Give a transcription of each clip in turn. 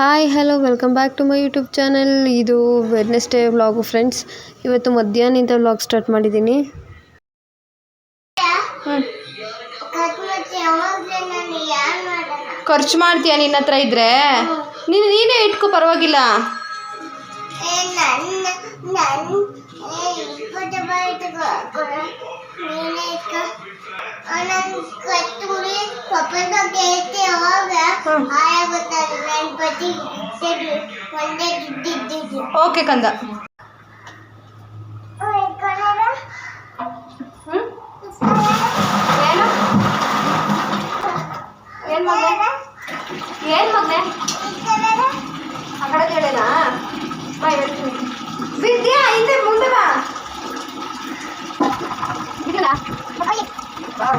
Hi hello welcome back to my YouTube channel ಇದು Wednesday vlog friends ಇವತ್ತು ಮಧ್ಯಾಹ್ನದಿಂದ vlog start ಮಾಡಿದ್ದೀನಿ. ಖರ್ಚು ಮಾಡ್ತೀಯ ನಿನ್ನ ಹತ್ರ ಇದ್ರೆ? ನೀನು ನೀನೇ ಇಟ್ಕೊ, ಪರವಾಗಿಲ್ಲ. ಓಕೆ ಕಂದ ಏನ್ ಮಗನೆ? ಏನು ಮಗನೆ? ಆ ಕಡೆ ಹೇಳೇನಾ ಬಾ ಹೇಳ್ತೀನಿ ವಿದ್ಯಾ ಹಿಂದೆ ಮುಂದೆ ಬಾ ಇದಲ್ಲ ಬಾ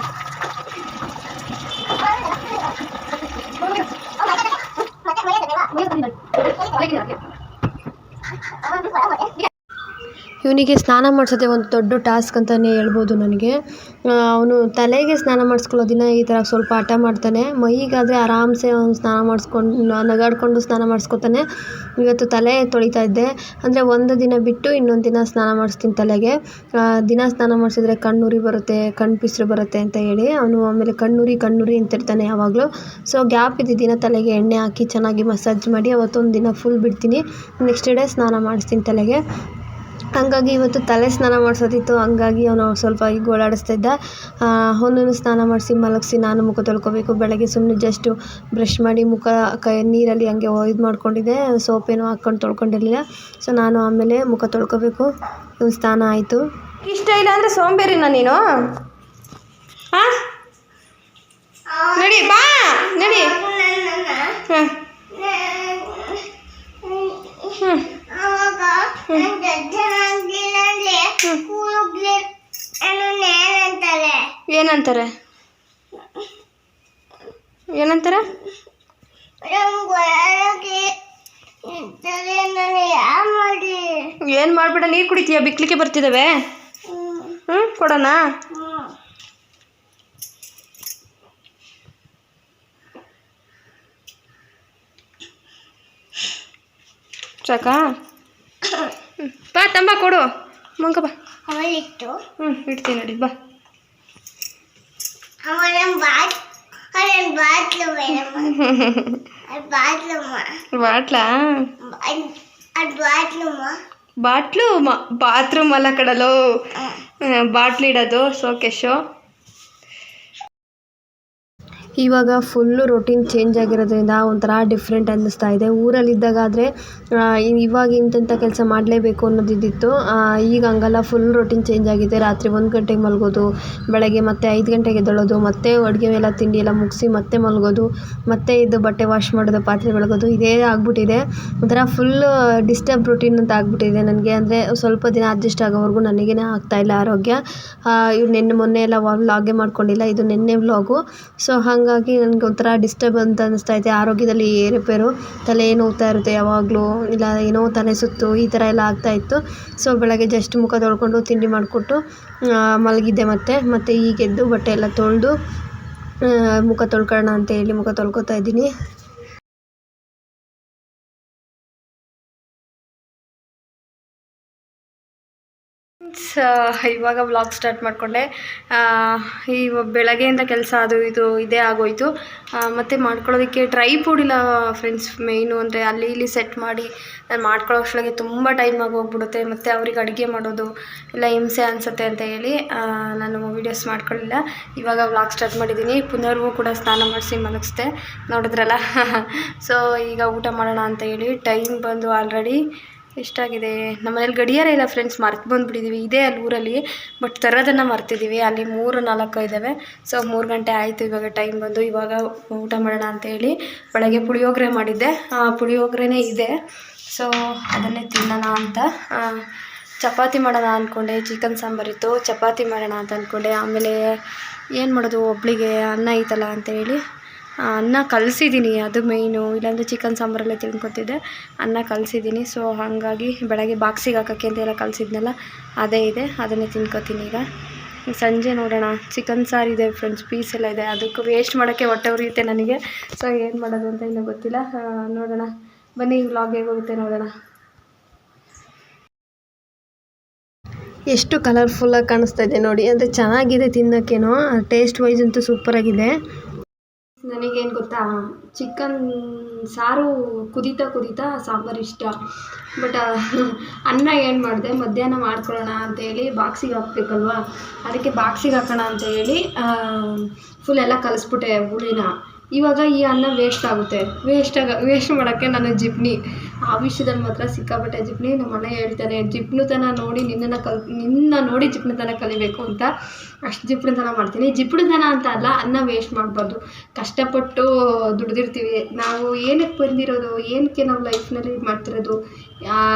ಇವನಿಗೆ ಸ್ನಾನ ಮಾಡಿಸೋದೆ ಒಂದು ದೊಡ್ಡ ಟಾಸ್ಕ್ ಅಂತಲೇ ಹೇಳ್ಬೋದು ನನಗೆ. ಅವನು ತಲೆಗೆ ಸ್ನಾನ ಮಾಡಿಸ್ಕೊಳ್ಳೋದಿನ ಈ ಥರ ಸ್ವಲ್ಪ ಹಠ ಮಾಡ್ತಾನೆ. ಮೈಗಾದರೆ ಆರಾಮ್ಸೆ ಅವ್ನು ಸ್ನಾನ ಮಾಡಿಸ್ಕೊಂಡು, ನಗಾಡಿಕೊಂಡು ಸ್ನಾನ ಮಾಡಿಸ್ಕೊತಾನೆ. ಇವತ್ತು ತಲೆ ತೊಳಿತಾ ಇದ್ದೆ. ಅಂದರೆ ಒಂದು ದಿನ ಬಿಟ್ಟು ಇನ್ನೊಂದು ದಿನ ಸ್ನಾನ ಮಾಡಿಸ್ತೀನಿ ತಲೆಗೆ. ದಿನ ಸ್ನಾನ ಮಾಡಿಸಿದ್ರೆ ಕಣ್ಣುರಿ ಬರುತ್ತೆ, ಕಣ್ಣು ಪಿಸ್ರು ಬರುತ್ತೆ ಅಂತ ಹೇಳಿ ಅವನು ಆಮೇಲೆ ಕಣ್ಣುರಿ ಕಣ್ಣುರಿ ಅಂತಿರ್ತಾನೆ ಯಾವಾಗಲೂ. ಸೊ ಗ್ಯಾಪ್ ಇದ್ದಿದ್ದಿನ ದಿನ ತಲೆಗೆ ಎಣ್ಣೆ ಹಾಕಿ ಚೆನ್ನಾಗಿ ಮಸಾಜ್ ಮಾಡಿ ಅವತ್ತೊಂದು ದಿನ ಫುಲ್ ಬಿಡ್ತೀನಿ. ನೆಕ್ಸ್ಟ್ ಡೇ ಸ್ನಾನ ಮಾಡಿಸ್ತೀನಿ ತಲೆಗೆ. ಹಂಗಾಗಿ ಇವತ್ತು ತಲೆ ಸ್ನಾನ ಮಾಡಿಸೋದಿತ್ತು. ಹಂಗಾಗಿ ಅವನು ಸ್ವಲ್ಪ ಈಗ ಓಡಾಡಿಸ್ತಾ ಇದ್ದ ಅವನನ್ನು ಸ್ನಾನ ಮಾಡಿಸಿ ಮಲಗಿಸಿ ನಾನು ಮುಖ ತೊಳ್ಕೊಬೇಕು. ಬೆಳಗ್ಗೆ ಸುಮ್ಮನೆ ಜಸ್ಟು ಬ್ರಷ್ ಮಾಡಿ ಮುಖ, ಕೈ, ನೀರಲ್ಲಿ ಹಂಗೆ ಇದು ಮಾಡ್ಕೊಂಡಿದ್ದೆ. ಸೋಪೇನೂ ಹಾಕ್ಕೊಂಡು ತೊಳ್ಕೊಂಡಿರಲಿಲ್ಲ. ಸೊ ನಾನು ಆಮೇಲೆ ಮುಖ ತೊಳ್ಕೊಬೇಕು. ಇವನು ಸ್ನಾನ ಆಯಿತು. ಇಷ್ಟ ಇಲ್ಲ ಅಂದರೆ ಸೋಂಬೇರಿನ ನೀನು? ಹಾಂ ನಡಿ, ಬಾ, ನಡಿ. ಹಾಂ ಹ್ಞೂ ಏನಂತಾರೆ? ಏನಂತಾರೆ? ಏನು ಮಾಡ್ಬೇಡ ನೀರು ಕುಡಿತೀಯ ಬಿಕ್ಲಿಕ್ಕೆ ಬರ್ತಿದ್ದಾವೆ ಹ್ಞೂ ಕೊಡೋಣ. ಸಾಕಾ ಬಾ ತಂಬ ಕೊಡು. ಮಂಕ ಬಾ. ಅವಳಿಟ್ಟು ಹ್ಞೂ ಇಡ್ತೀನಿ ನೋಡಿ ಬಾ. ಅವಳ ಬಾಟ್ ಅವಳ ಬಾಟ್ಲು ಬಾಟ್ಲಾ ಬಾಟ್ಲು? ಮ. ಬಾತ್ರೂಮ್ ಅಲ್ಲ ಕಡಲು ಬಾಟ್ಲು ಇಡೋದು ಶೋಕೇಶು ಇವಾಗ ಫುಲ್ಲು ರೊಟೀನ್ ಚೇಂಜ್ ಆಗಿರೋದ್ರಿಂದ ಒಂಥರ ಡಿಫ್ರೆಂಟ್ ಅನ್ನಿಸ್ತಾ ಇದೆ. ಊರಲ್ಲಿದ್ದಾಗಾದರೆ ಇವಾಗ ಇಂಥ ಕೆಲಸ ಮಾಡಲೇಬೇಕು ಅನ್ನೋದಿದ್ದಿತ್ತು. ಈಗ ಹಂಗಲ್ಲ ಫುಲ್ ರೊಟೀನ್ ಚೇಂಜ್ ಆಗಿದೆ. ರಾತ್ರಿ ಒಂದು ಗಂಟೆಗೆ ಮಲಗೋದು, ಬೆಳಗ್ಗೆ ಮತ್ತೆ ಐದು ಗಂಟೆಗೆ ಎದ್ದೇಳೋದು, ಮತ್ತೆ ಅಡುಗೆ ಎಲ್ಲ, ತಿಂಡಿ ಎಲ್ಲ ಮುಗಿಸಿ ಮತ್ತೆ ಮಲಗೋದು, ಮತ್ತೆ ಇದು ಬಟ್ಟೆ ವಾಶ್ ಮಾಡೋದು, ಪಾತ್ರೆ ಬೆಳಗೋದು, ಇದೇ ಆಗಿಬಿಟ್ಟಿದೆ. ಒಂಥರ ಫುಲ್ ಡಿಸ್ಟರ್ಬ್ ರೊಟೀನ್ ಅಂತ ಆಗಿಬಿಟ್ಟಿದೆ ನನಗೆ. ಅಂದರೆ ಸ್ವಲ್ಪ ದಿನ ಅಡ್ಜಸ್ಟ್ ಆಗೋವರೆಗೂ ನನಗೇನೆ ಆಗ್ತಾಯಿಲ್ಲ ಆರೋಗ್ಯ. ಇವ್ರು ನಿನ್ನೆ ಮೊನ್ನೆ ಎಲ್ಲ ವ್ಲಾಗೇ ಮಾಡ್ಕೊಂಡಿಲ್ಲ, ಇದು ನಿನ್ನೆ ವ್ಲಾಗು ಸೊ ಹಾಗಾಗಿ ನನಗೆ ಒಂಥರ ಡಿಸ್ಟರ್ಬ್ ಅಂತ ಅನ್ನಿಸ್ತಾ ಇದೆ. ಆರೋಗ್ಯದಲ್ಲಿ ಏರುಪೇರು ತಲೆ ನೋವ್ತಾ ಇರುತ್ತೆ ಯಾವಾಗಲೂ, ಇಲ್ಲ ಏನೋ ತಲೆ ಸುತ್ತು, ಈ ಥರ ಎಲ್ಲ ಆಗ್ತಾಯಿತ್ತು ಸೊ ಬೆಳಗ್ಗೆ ಜಸ್ಟ್ ಮುಖ ತೊಳ್ಕೊಂಡು ತಿಂಡಿ ಮಾಡಿಕೊಟ್ಟು ಮಲಗಿದ್ದೆ ಮತ್ತೆ ಮತ್ತೆ ಈಗ ಎದ್ದು ಬಟ್ಟೆ ಎಲ್ಲ ತೊಳೆದು ಮುಖ ತೊಳ್ಕೊಳ್ಳೋಣ ಅಂತ ಹೇಳಿ ಮುಖ ತೊಳ್ಕೊತಾ ಇದ್ದೀನಿ. ಇವಾಗ ವ್ಲಾಗ್ ಸ್ಟಾರ್ಟ್ ಮಾಡಿಕೊಂಡೆ. ಈ ಬೆಳಗ್ಗೆಯಿಂದ ಕೆಲಸ ಅದು ಇದು ಇದೇ ಆಗೋಯಿತು. ಮತ್ತು ಮಾಡ್ಕೊಳ್ಳೋದಕ್ಕೆ ಟ್ರೈ ಇಲ್ಲ ಫ್ರೆಂಡ್ಸ್ ಮೇಯ್ನು ಅಂದರೆ ಅಲ್ಲಿ ಇಲ್ಲಿ ಸೆಟ್ ಮಾಡಿ ನಾನು ಮಾಡ್ಕೊಳ್ಳೋ ಅಷ್ಟೊಳಗೆ ತುಂಬ ಟೈಮ್ ಆಗೋಗ್ಬಿಡುತ್ತೆ. ಮತ್ತು ಅವ್ರಿಗೆ ಅಡುಗೆ ಮಾಡೋದು ಇಲ್ಲ ಹಿಂಸೆ ಅನಿಸುತ್ತೆ ಅಂತ ಹೇಳಿ ನಾನು ವೀಡಿಯೋಸ್ ಮಾಡ್ಕೊಳ್ಳಿಲ್ಲ. ಇವಾಗ ವ್ಲಾಗ್ ಸ್ಟಾರ್ಟ್ ಮಾಡಿದ್ದೀನಿ. ಪುನರ್ವೂ ಕೂಡ ಸ್ನಾನ ಮಾಡಿಸಿ ಮಲಗಿಸ್ದೆ. ನೋಡಿದ್ರಲ್ಲ? ಸೊ ಈಗ ಊಟ ಮಾಡೋಣ ಅಂತ ಹೇಳಿ ಟೈಮ್ ಬಂದು ಆಲ್ರೆಡಿ ಎಷ್ಟಾಗಿದೆ ನಮ್ಮನೇಲಿ ಗಡಿಯಾರ ಇಲ್ಲ ಫ್ರೆಂಡ್ಸ್ ಮರ್ತು ಬಂದುಬಿಟ್ಟಿದ್ದೀವಿ ಇದೇ ಅಲ್ಲಿ ಊರಲ್ಲಿ ಬಟ್ ತರೋದನ್ನು ಮರ್ತಿದ್ದೀವಿ ಅಲ್ಲಿ ಮೂರು, ನಾಲ್ಕು ಇದ್ದಾವೆ ಸೊ ಮೂರು ಗಂಟೆ ಆಯಿತು ಇವಾಗ ಟೈಮ್ ಬಂದು. ಇವಾಗ ಊಟ ಮಾಡೋಣ ಅಂತ ಹೇಳಿ ಬೆಳಗ್ಗೆ ಪುಳಿಯೋಗರೆ ಮಾಡಿದ್ದೆ. ಪುಳಿಯೋಗರೆನೇ ಇದೆ. ಸೊ ಅದನ್ನೇ ತಿನ್ನೋಣ ಅಂತ. ಚಪಾತಿ ಮಾಡೋಣ ಅಂದ್ಕೊಂಡೆ ಚಿಕನ್ ಸಾಂಬಾರಿತ್ತು ಚಪಾತಿ ಮಾಡೋಣ ಅಂತ ಅಂದ್ಕೊಂಡೆ ಆಮೇಲೆ ಏನು ಮಾಡೋದು ಒಬ್ಳಿಗೆ ಅನ್ನ ಐತಲ್ಲ ಅಂತ ಹೇಳಿ ಅನ್ನ ಕಲಸಿದ್ದೀನಿ, ಅದು ಮೇಯ್ನು ಇಲ್ಲಾಂದರೆ ಚಿಕನ್ ಸಾಂಬಾರಲ್ಲೇ ತಿನ್ಕೊತಿದ್ದೆ, ಅನ್ನ ಕಲಸಿದ್ದೀನಿ. ಸೊ ಹಾಗಾಗಿ ಬೆಳಗ್ಗೆ ಬಾಕ್ಸಿಗೆ ಹಾಕೋಕ್ಕೆ ಅಂತ ಎಲ್ಲ ಕಲಸಿದ್ನಲ್ಲ, ಅದೇ ಇದೆ, ಅದನ್ನೇ ತಿನ್ಕೋತೀನಿ ಈಗ. ಸಂಜೆ ನೋಡೋಣ. ಚಿಕನ್ ಸಾರಿದೆ ಫ್ರೆಂಡ್ಸ್ ಪೀಸ್ ಎಲ್ಲ ಇದೆ. ಅದಕ್ಕೆ ವೇಸ್ಟ್ ಮಾಡೋಕ್ಕೆ ಹೊಟ್ಟೆ ಉರಿಯುತ್ತೆ ನನಗೆ. ಸೊ ಏನು ಮಾಡೋದು ಅಂತ ಇನ್ನೂ ಗೊತ್ತಿಲ್ಲ. ನೋಡೋಣ. ಬನ್ನಿ ವ್ಲಾಗ್ ಹೇಗೋಗುತ್ತೆ ನೋಡೋಣ. ಎಷ್ಟು ಕಲರ್ಫುಲ್ಲಾಗಿ ಕಾಣಿಸ್ತಾ ಇದೆ ನೋಡಿ. ಅಂದರೆ ಚೆನ್ನಾಗಿದೆ ತಿನ್ನೋಕ್ಕೇನೋ. ಟೇಸ್ಟ್ ವೈಸ್ ಅಂತೂ ಸೂಪರಾಗಿದೆ ನನಗೇನು ಗೊತ್ತಾ? ಚಿಕನ್ ಸಾರು ಕುದೀತಾ ಕುದೀತಾ ಸಾಂಬಾರು ಇಷ್ಟ. ಬಟ್, ಅನ್ನ ಏನು ಮಾಡಿದೆ? ಮಧ್ಯಾಹ್ನ ಮಾಡ್ಕೊಳ್ಳೋಣ ಅಂತೇಳಿ ಬಾಕ್ಸಿಗೆ ಹಾಕ್ಬೇಕಲ್ವಾ? ಅದಕ್ಕೆ ಬಾಕ್ಸಿಗೆ ಹಾಕೋಣ ಅಂತ ಹೇಳಿ ಫುಲ್ ಎಲ್ಲ ಕಲಿಸ್ಬಿಟ್ಟೆ ಹುಳಿನ ಇವಾಗ ಈ ಅನ್ನ ವೇಸ್ಟ್ ಆಗುತ್ತೆ. ವೇಸ್ಟ್ ವೇಸ್ಟ್ ಮಾಡೋಕ್ಕೆ ನಾನು ಜಿಪ್ನಿ. ಆ ವಿಷಯದಲ್ಲಿ ಮಾತ್ರ ಸಿಕ್ಕಾಪಟ್ಟೆ ಜಿಪ್ನಿ ನಮ್ಮ ಅಣ್ಣ ಹೇಳ್ತಾನೆ ಜಿಪ್ನುತನ ನೋಡಿ ನಿನ್ನನ್ನು ಕಲ್, ನಿನ್ನ ನೋಡಿ ಜಿಪ್ನುತನ ಕಲಿಬೇಕು ಅಂತ ಅಷ್ಟು ಜಿಪ್ನುತನ ಮಾಡ್ತೀನಿ. ಜಿಪ್ನುತನ ಅಂತ ಅಲ್ಲ, ಅನ್ನ ವೇಸ್ಟ್ ಮಾಡಬಾರ್ದು. ಕಷ್ಟಪಟ್ಟು ದುಡ್ದಿರ್ತೀವಿ. ನಾವು ಏನಕ್ಕೆ ಬಂದಿರೋದು? ಏನಕ್ಕೆ ನಾವು ಲೈಫ್ನಲ್ಲಿ ಇದು ಮಾಡ್ತಿರೋದು?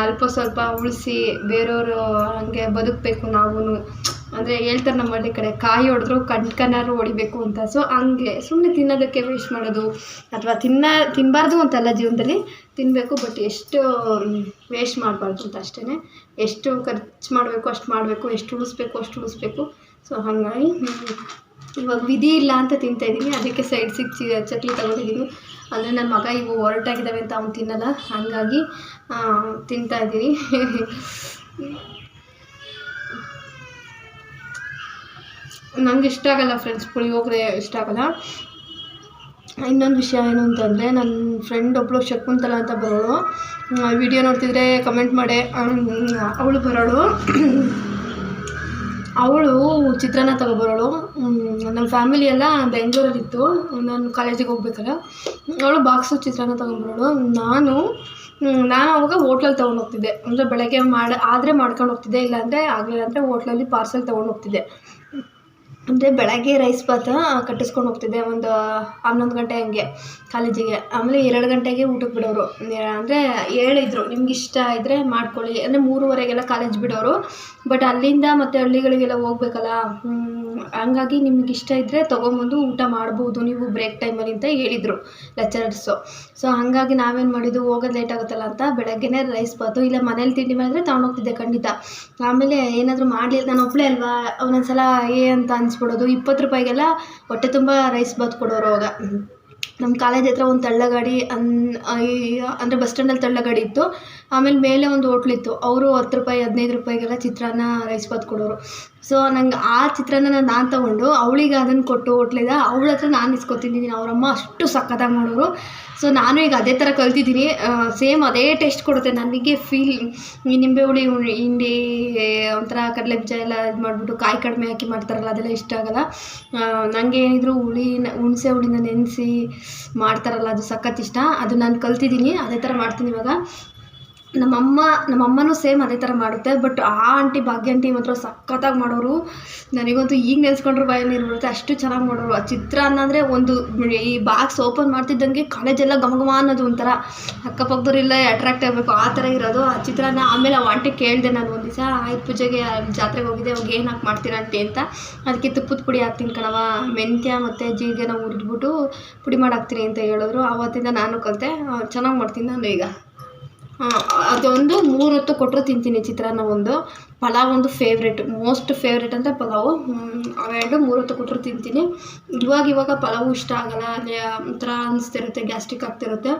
ಅಲ್ಪ ಸ್ವಲ್ಪ ಉಳಿಸಿ ಬೇರೆಯವರು ಹಂಗೆ ಬದುಕಬೇಕು ನಾವು ಅಂದರೆ ಹೇಳ್ತಾರೆ ನಮ್ಮ ಹಳ್ಳಿ ಕಡೆ, ಕಾಯಿ ಹೊಡೆದ್ರು ಕಣ್ಕನಾರು ಹೊಡಿಬೇಕು ಅಂತ. ಸೊ ಹಂಗೆ ಸುಮ್ಮನೆ ತಿನ್ನೋದಕ್ಕೆ ವೇಸ್ಟ್ ಮಾಡೋದು, ಅಥವಾ ತಿನ್ನ ತಿನ್ನಬಾರ್ದು ಅಂತಲ್ಲ ಜೀವನದಲ್ಲಿ ತಿನ್ನಬೇಕು ಬಟ್ ಎಷ್ಟು ವೇಸ್ಟ್ ಮಾಡಬಾರ್ದು ಅಂತ ಅಷ್ಟೇ ಎಷ್ಟು ಖರ್ಚು ಮಾಡಬೇಕು, ಅಷ್ಟು ಮಾಡಬೇಕು, ಎಷ್ಟು ಉಳಿಸ್ಬೇಕು, ಅಷ್ಟು ಉಳಿಸ್ಬೇಕು. ಸೊ ಹಾಗಾಗಿ ಇವಾಗ ವಿಧಿ ಇಲ್ಲ ಅಂತ ತಿಂತಾಯಿದ್ದೀನಿ ಅದಕ್ಕೆ ಸೈಡ್ ಸಿಕ್ಕಿ ಚಟ್ಲಿ ತಗೊಂಡಿದ್ದೀನಿ ಅಂದರೆ ನನ್ನ ಮಗ ಇವು ಹೊರಟಾಗಿದ್ದಾವೆ ಅಂತ ಅವ್ನು ತಿನ್ನಲ್ಲ. ಹಾಗಾಗಿ ತಿಂತಾ ಇದ್ದೀನಿ. ನಂಗೆ ಇಷ್ಟ ಆಗಲ್ಲ ಫ್ರೆಂಡ್ಸ್ ಪುಳಿಯೋಗರೆ ಇಷ್ಟ ಆಗಲ್ಲ. ಇನ್ನೊಂದು ವಿಷಯ ಏನು ಅಂತಂದರೆ ನನ್ನ ಫ್ರೆಂಡ್ ಒಬ್ಬಳು ಶಕುಂತಲ ಅಂತ ಬರೋಳು. ವಿಡಿಯೋ ನೋಡ್ತಿದ್ರೆ ಕಮೆಂಟ್ ಮಾಡಿ. ಅವಳು ಬರೋಳು. ಅವಳು ಚಿತ್ರಾನ್ನ ತಗೊಬರೋಳು. ನಮ್ಮ ಫ್ಯಾಮಿಲಿ ಎಲ್ಲ ಬೆಂಗಳೂರಲ್ಲಿತ್ತು. ನಾನು ಕಾಲೇಜಿಗೆ ಹೋಗ್ಬೇಕಲ್ಲ ಅವಳು ಬಾಕ್ಸು ಚಿತ್ರಾನ್ನ ತಗೊಂಬರೋಳು. ನಾನು ನಾನು ಅವಾಗ ಹೋಟ್ಲಲ್ಲಿ ತೊಗೊಂಡು ಹೋಗ್ತಿದ್ದೆ ಅಂದರೆ ಬೆಳಗ್ಗೆ ಮಾಡಿ, ಆದರೆ ಮಾಡ್ಕೊಂಡು ಹೋಗ್ತಿದ್ದೆ ಇಲ್ಲಾಂದರೆ ಆಗಲಿಲ್ಲ ಅಂದರೆ ಹೋಟ್ಲಲ್ಲಿ ಪಾರ್ಸೆಲ್ ತೊಗೊಂಡು ಹೋಗ್ತಿದ್ದೆ ಅಂದರೆ ಬೆಳಗ್ಗೆ ರೈಸ್ ಭಾತ ಕಟ್ಟಿಸ್ಕೊಂಡು ಹೋಗ್ತಿದ್ದೆ ಒಂದು ಹನ್ನೊಂದು ಗಂಟೆ ಹಂಗೆ ಕಾಲೇಜಿಗೆ. ಆಮೇಲೆ ಎರಡು ಗಂಟೆಗೆ ಊಟಕ್ಕೆ ಬಿಡೋರು. ಅಂದರೆ ಹೇಳಿದ್ರು, ನಿಮ್ಗೆ ಇಷ್ಟ ಇದ್ದರೆ ಮಾಡ್ಕೊಳ್ಳಿ. ಅಂದರೆ ಮೂರುವರೆಗೆಲ್ಲ ಕಾಲೇಜ್ ಬಿಡೋರು. ಬಟ್ ಅಲ್ಲಿಂದ ಮತ್ತು ಹಳ್ಳಿಗಳಿಗೆಲ್ಲ ಹೋಗ್ಬೇಕಲ್ಲ ಹಂಗಾಗಿ ನಿಮ್ಗೆ ಇಷ್ಟ ಇದ್ದರೆ ತೊಗೊಂಬಂದು ಊಟ ಮಾಡ್ಬೋದು ನೀವು ಬ್ರೇಕ್ ಟೈಮಲ್ಲಿ ಅಂತ ಹೇಳಿದರು ಲೆಕ್ಚರರ್ಸು ಸೊ ಹಾಗಾಗಿ ನಾವೇನು ಮಾಡಿದ್ದು ಹೋಗೋದು ಲೇಟ್ ಆಗುತ್ತಲ್ಲ ಅಂತ ಬೆಳಗ್ಗೆನೇ ರೈಸ್ ಬಾತು, ಇಲ್ಲ ಮನೇಲಿ ತಿಂಡಿ ಮಾಡಿದ್ರೆ ತೊಗೊಂಡೋಗ್ತಿದ್ದೆ ಖಂಡಿತ. ಆಮೇಲೆ ಏನಾದರೂ ಮಾಡಲಿಲ್ಲ, ನಾನು ಒಬ್ಬಳೇ ಅಲ್ವಾ ಒಂದೊಂದ್ಸಲ ಏ ಅಂತ ಅನಿಸ್ಬಿಡೋದು. ಇಪ್ಪತ್ತು ರೂಪಾಯಿಗೆಲ್ಲ ಹೊಟ್ಟೆ ತುಂಬ ರೈಸ್ ಬಾತ್ ಕೊಡೋರು ಅವಾಗ. ನಮ್ಮ ಕಾಲೇಜ್ ಹತ್ರ ಒಂದು ತಳ್ಳಗಾಡಿ ಅನ್ ಅಂದರೆ ಬಸ್ ಸ್ಟ್ಯಾಂಡಲ್ಲಿ ತಳ್ಳಗಾಡಿ ಇತ್ತು. ಆಮೇಲೆ ಮೇಲೆ ಒಂದು ಹೋಟ್ಲಿತ್ತು ಅವರು ಹತ್ತು ರೂಪಾಯಿ, ಹದಿನೈದು ರೂಪಾಯಿಗೆಲ್ಲ ಚಿತ್ರಾನ್ನ ರೈಸ್ ಬಾತ್ ಕೊಡೋರು. ಸೊ ನಂಗೆ ಆ ಚಿತ್ರಾನ್ನ ನಾನು ತೊಗೊಂಡು ಅವಳಿಗೆ ಅದನ್ನು ಕೊಟ್ಟು ಹೋಟ್ಲಿಂದ ಅವಳ ಹತ್ರ ನಾನು ಇಸ್ಕೊತಿದ್ದೀನಿ ಅವರಮ್ಮ ಅಷ್ಟು ಸಖತ್ತಾಗಿ ಮಾಡೋರು. ಸೊ ನಾನು ಈಗ ಅದೇ ಥರ ಕಲ್ತಿದ್ದೀನಿ. ಸೇಮ್ ಅದೇ ಟೇಸ್ಟ್ ಕೊಡುತ್ತೆ. ನನಗೆ ಫೀಲ್ ಈ ನಿಂಬೆ ಹುಳಿ ಹಿಂಡಿ ಒಂಥರ ಕಡಲೆ ಬೀಜ ಎಲ್ಲ ಇದು ಮಾಡಿಬಿಟ್ಟು ಕಾಯಿ ಕಡಿಮೆ ಹಾಕಿ ಮಾಡ್ತಾರಲ್ಲ, ಅದೆಲ್ಲ ಇಷ್ಟ ಆಗಲ್ಲ. ನನಗೆ ಏನಿದ್ರು ಹುಳಿನ ಹುಣಸೆ ಹುಳಿನ ನೆನೆಸಿ ಮಾಡ್ತಾರಲ್ಲ, ಅದು ಸಖತ್ ಇಷ್ಟ. ಅದು ನಾನು ಕಲ್ತಿದ್ದೀನಿ. ಅದೇ ಥರ ಮಾಡ್ತೀನಿ ಇವಾಗ. ನಮ್ಮಮ್ಮ, ನಮ್ಮಮ್ಮನೂ ಸೇಮ್ ಅದೇ ಥರ ಮಾಡುತ್ತೆ ಬಟ್ ಆ ಆಂಟಿ ಭಾಗ್ಯ ಆಂಟಿ ಮಾತ್ರ ಸಖತ್ತಾಗಿ ಮಾಡೋರು. ನನಗಂತೂ ಈಗ ನೆನೆಸ್ಕೊಂಡ್ರು ಬಾಯಲ್ಲಿ ನೀರು ಬರುತ್ತೆ ಅಷ್ಟು ಚೆನ್ನಾಗಿ ಮಾಡೋರು. ಆ ಚಿತ್ರಾನ್ನ ಅಂದರೆ ಒಂದು ಈ ಬಾಕ್ಸ್ ಓಪನ್ ಮಾಡ್ತಿದ್ದಂಗೆ ಕಾಲೇಜೆಲ್ಲ ಗಮಗಮ ಅನ್ನೋದು ಒಂಥರ. ಅಕ್ಕಪಕ್ಕದವ್ರೆಲ್ಲ ಅಟ್ರಾಕ್ಟ್ ಆಗಬೇಕು, ಆ ಥರ ಇರೋದು. ಆ ಚಿತ್ರಾನ್ನ ಆಮೇಲೆ ಆ ಆಂಟಿ ಕೇಳಿದೆ ನಾನು ಒಂದು ದಿವಸ ಆಯುಧ ಪೂಜೆಗೆ ಜಾತ್ರೆಗೆ ಹೋಗಿದ್ದೆ, ಅವಾಗ ಏನು ಹಾಕಿ ಮಾಡ್ತೀರ ಆಂಟಿ ಅಂತ. ಅದಕ್ಕೆ ತುಪ್ಪದ ಪುಡಿ ಹಾಕ್ತೀನಿ ಕಣವ ಮೆಂತ್ಯ ಮತ್ತು ಜೀರಿಗೆನ ಹುರಿದ್ಬಿಟ್ಟು ಪುಡಿ ಮಾಡಿ ಅಂತ ಹೇಳಿದ್ರು. ಆವತ್ತಿಂದ ನಾನು ಕಲಿತೆ ಚೆನ್ನಾಗಿ ಮಾಡ್ತೀನಿ ನಾನು ಈಗ. ಅದೊಂದು ಮೂರು ಹೊತ್ತು ಕೊಟ್ಟರು ತಿಂತೀನಿ ಚಿತ್ರಾನ್ನ ಒಂದು. ಪಲಾವ್ ಒಂದು ಫೇವ್ರೆಟ್ ಮೋಸ್ಟ್ ಫೇವ್ರೆಟ್ ಅಂದರೆ ಪಲಾವು. ಅವೆರಡು ಮೂರು ಹೊತ್ತು ಕೊಟ್ಟರು ತಿಂತೀನಿ. ಇವಾಗ ಇವಾಗ ಪಲಾವು ಇಷ್ಟ ಆಗಲ್ಲ. ಅಲ್ಲಿ ಒಂಥರ ಅನಿಸ್ತಿರುತ್ತೆ ಗ್ಯಾಸ್ಟ್ರಿಕ್ ಆಗ್ತಿರುತ್ತೆ.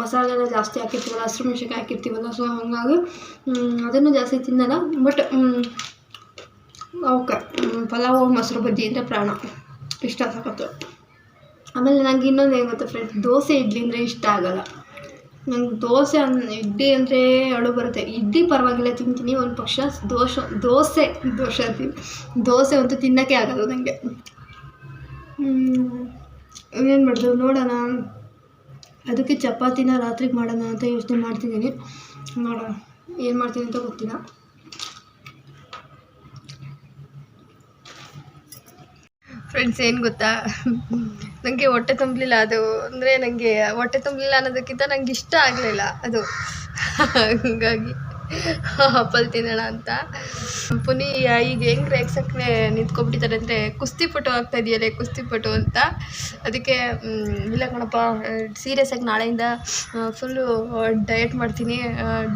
ಮಸಾಲೆ ಎಲ್ಲ ಜಾಸ್ತಿ ಹಾಕಿರ್ತೀವಲ್ಲ ಹಸಿರು ಮೆಣಸಿನ್ಕಾಯಿ ಹಾಕಿರ್ತೀವಲ್ಲ ಸೊ ಹಾಗಾಗಿ ಅದನ್ನು ಜಾಸ್ತಿ ತಿನ್ನಲ್ಲ. ಬಟ್ ಓಕೆ ಪಲಾವು, ಮೊಸರು ಬಜ್ಜಿ ಅಂದರೆ ಪ್ರಾಣ. ಇಷ್ಟ ಸಾಕತ್ತು ಆಮೇಲೆ ನನಗೆ ಇನ್ನೊಂದು ಏನು ಗೊತ್ತಾ ಫ್ರೆಂಡ್ಸ್ ದೋಸೆ, ಇಡ್ಲಿ ಅಂದರೆ ಇಷ್ಟ ಆಗಲ್ಲ. ನಂಗೆ ದೋಸೆ ಅನ್, ಇಡ್ಲಿ ಅಂದರೆ ಅಳು ಬರುತ್ತೆ. ಇಡ್ಲಿ ಪರವಾಗಿಲ್ಲ, ತಿಂತೀನಿ. ಒಂದು ಪಕ್ಷ ದೋಸೆ ದೋಸೆ ದೋಸೆ ದೋಸೆ ಅಂತೂ ತಿನ್ನೋಕ್ಕೆ ಆಗೋದು ನನಗೆ ಏನು ಮಾಡಿದ್ರು ನೋಡೋಣ. ಅದಕ್ಕೆ ಚಪಾತಿನ ರಾತ್ರಿಗೆ ಮಾಡೋಣ ಅಂತ ಯೋಚನೆ ಮಾಡ್ತಿದ್ದೀನಿ. ನೋಡೋಣ. ಏನು ಮಾಡ್ತೀನಿ ಅಂತ ಗೊತ್ತಿಲ್ಲ. ಫ್ರೆಂಡ್ಸ್ ಏನು ಗೊತ್ತಾ? ನನಗೆ ಹೊಟ್ಟೆ ತುಂಬಲಿಲ್ಲ ಅದು. ಅಂದರೆ ನನಗೆ ಹೊಟ್ಟೆ ತುಂಬಲಿಲ್ಲ ಅನ್ನೋದಕ್ಕಿಂತ ನಂಗೆ ಇಷ್ಟ ಆಗಲಿಲ್ಲ ಅದು. ಹಂಗಾಗಿ. ಹಪ್ಪಲ್ ತಿನ್ನೋಣ ಅಂತ. ಪುನಿ ಈಗ ಹೆಂಗೆ ರೇಗ್ಸಕ್ಕೆ ನಿಂತ್ಕೊಬಿಟ್ಟಿದ್ದಾರೆ ಅಂದರೆ ಕುಸ್ತಿಪಟು ಆಗ್ತಾ ಇದೆಯಲ್ಲ ಕುಸ್ತಿಪಟು ಅಂತ. ಅದಕ್ಕೆ ಇಲ್ಲ ಕಣಪ್ಪ ಸೀರಿಯಸ್ ಆಗಿ ನಾಳೆಯಿಂದ ಫುಲ್ಲು ಡಯಟ್ ಮಾಡ್ತೀನಿ.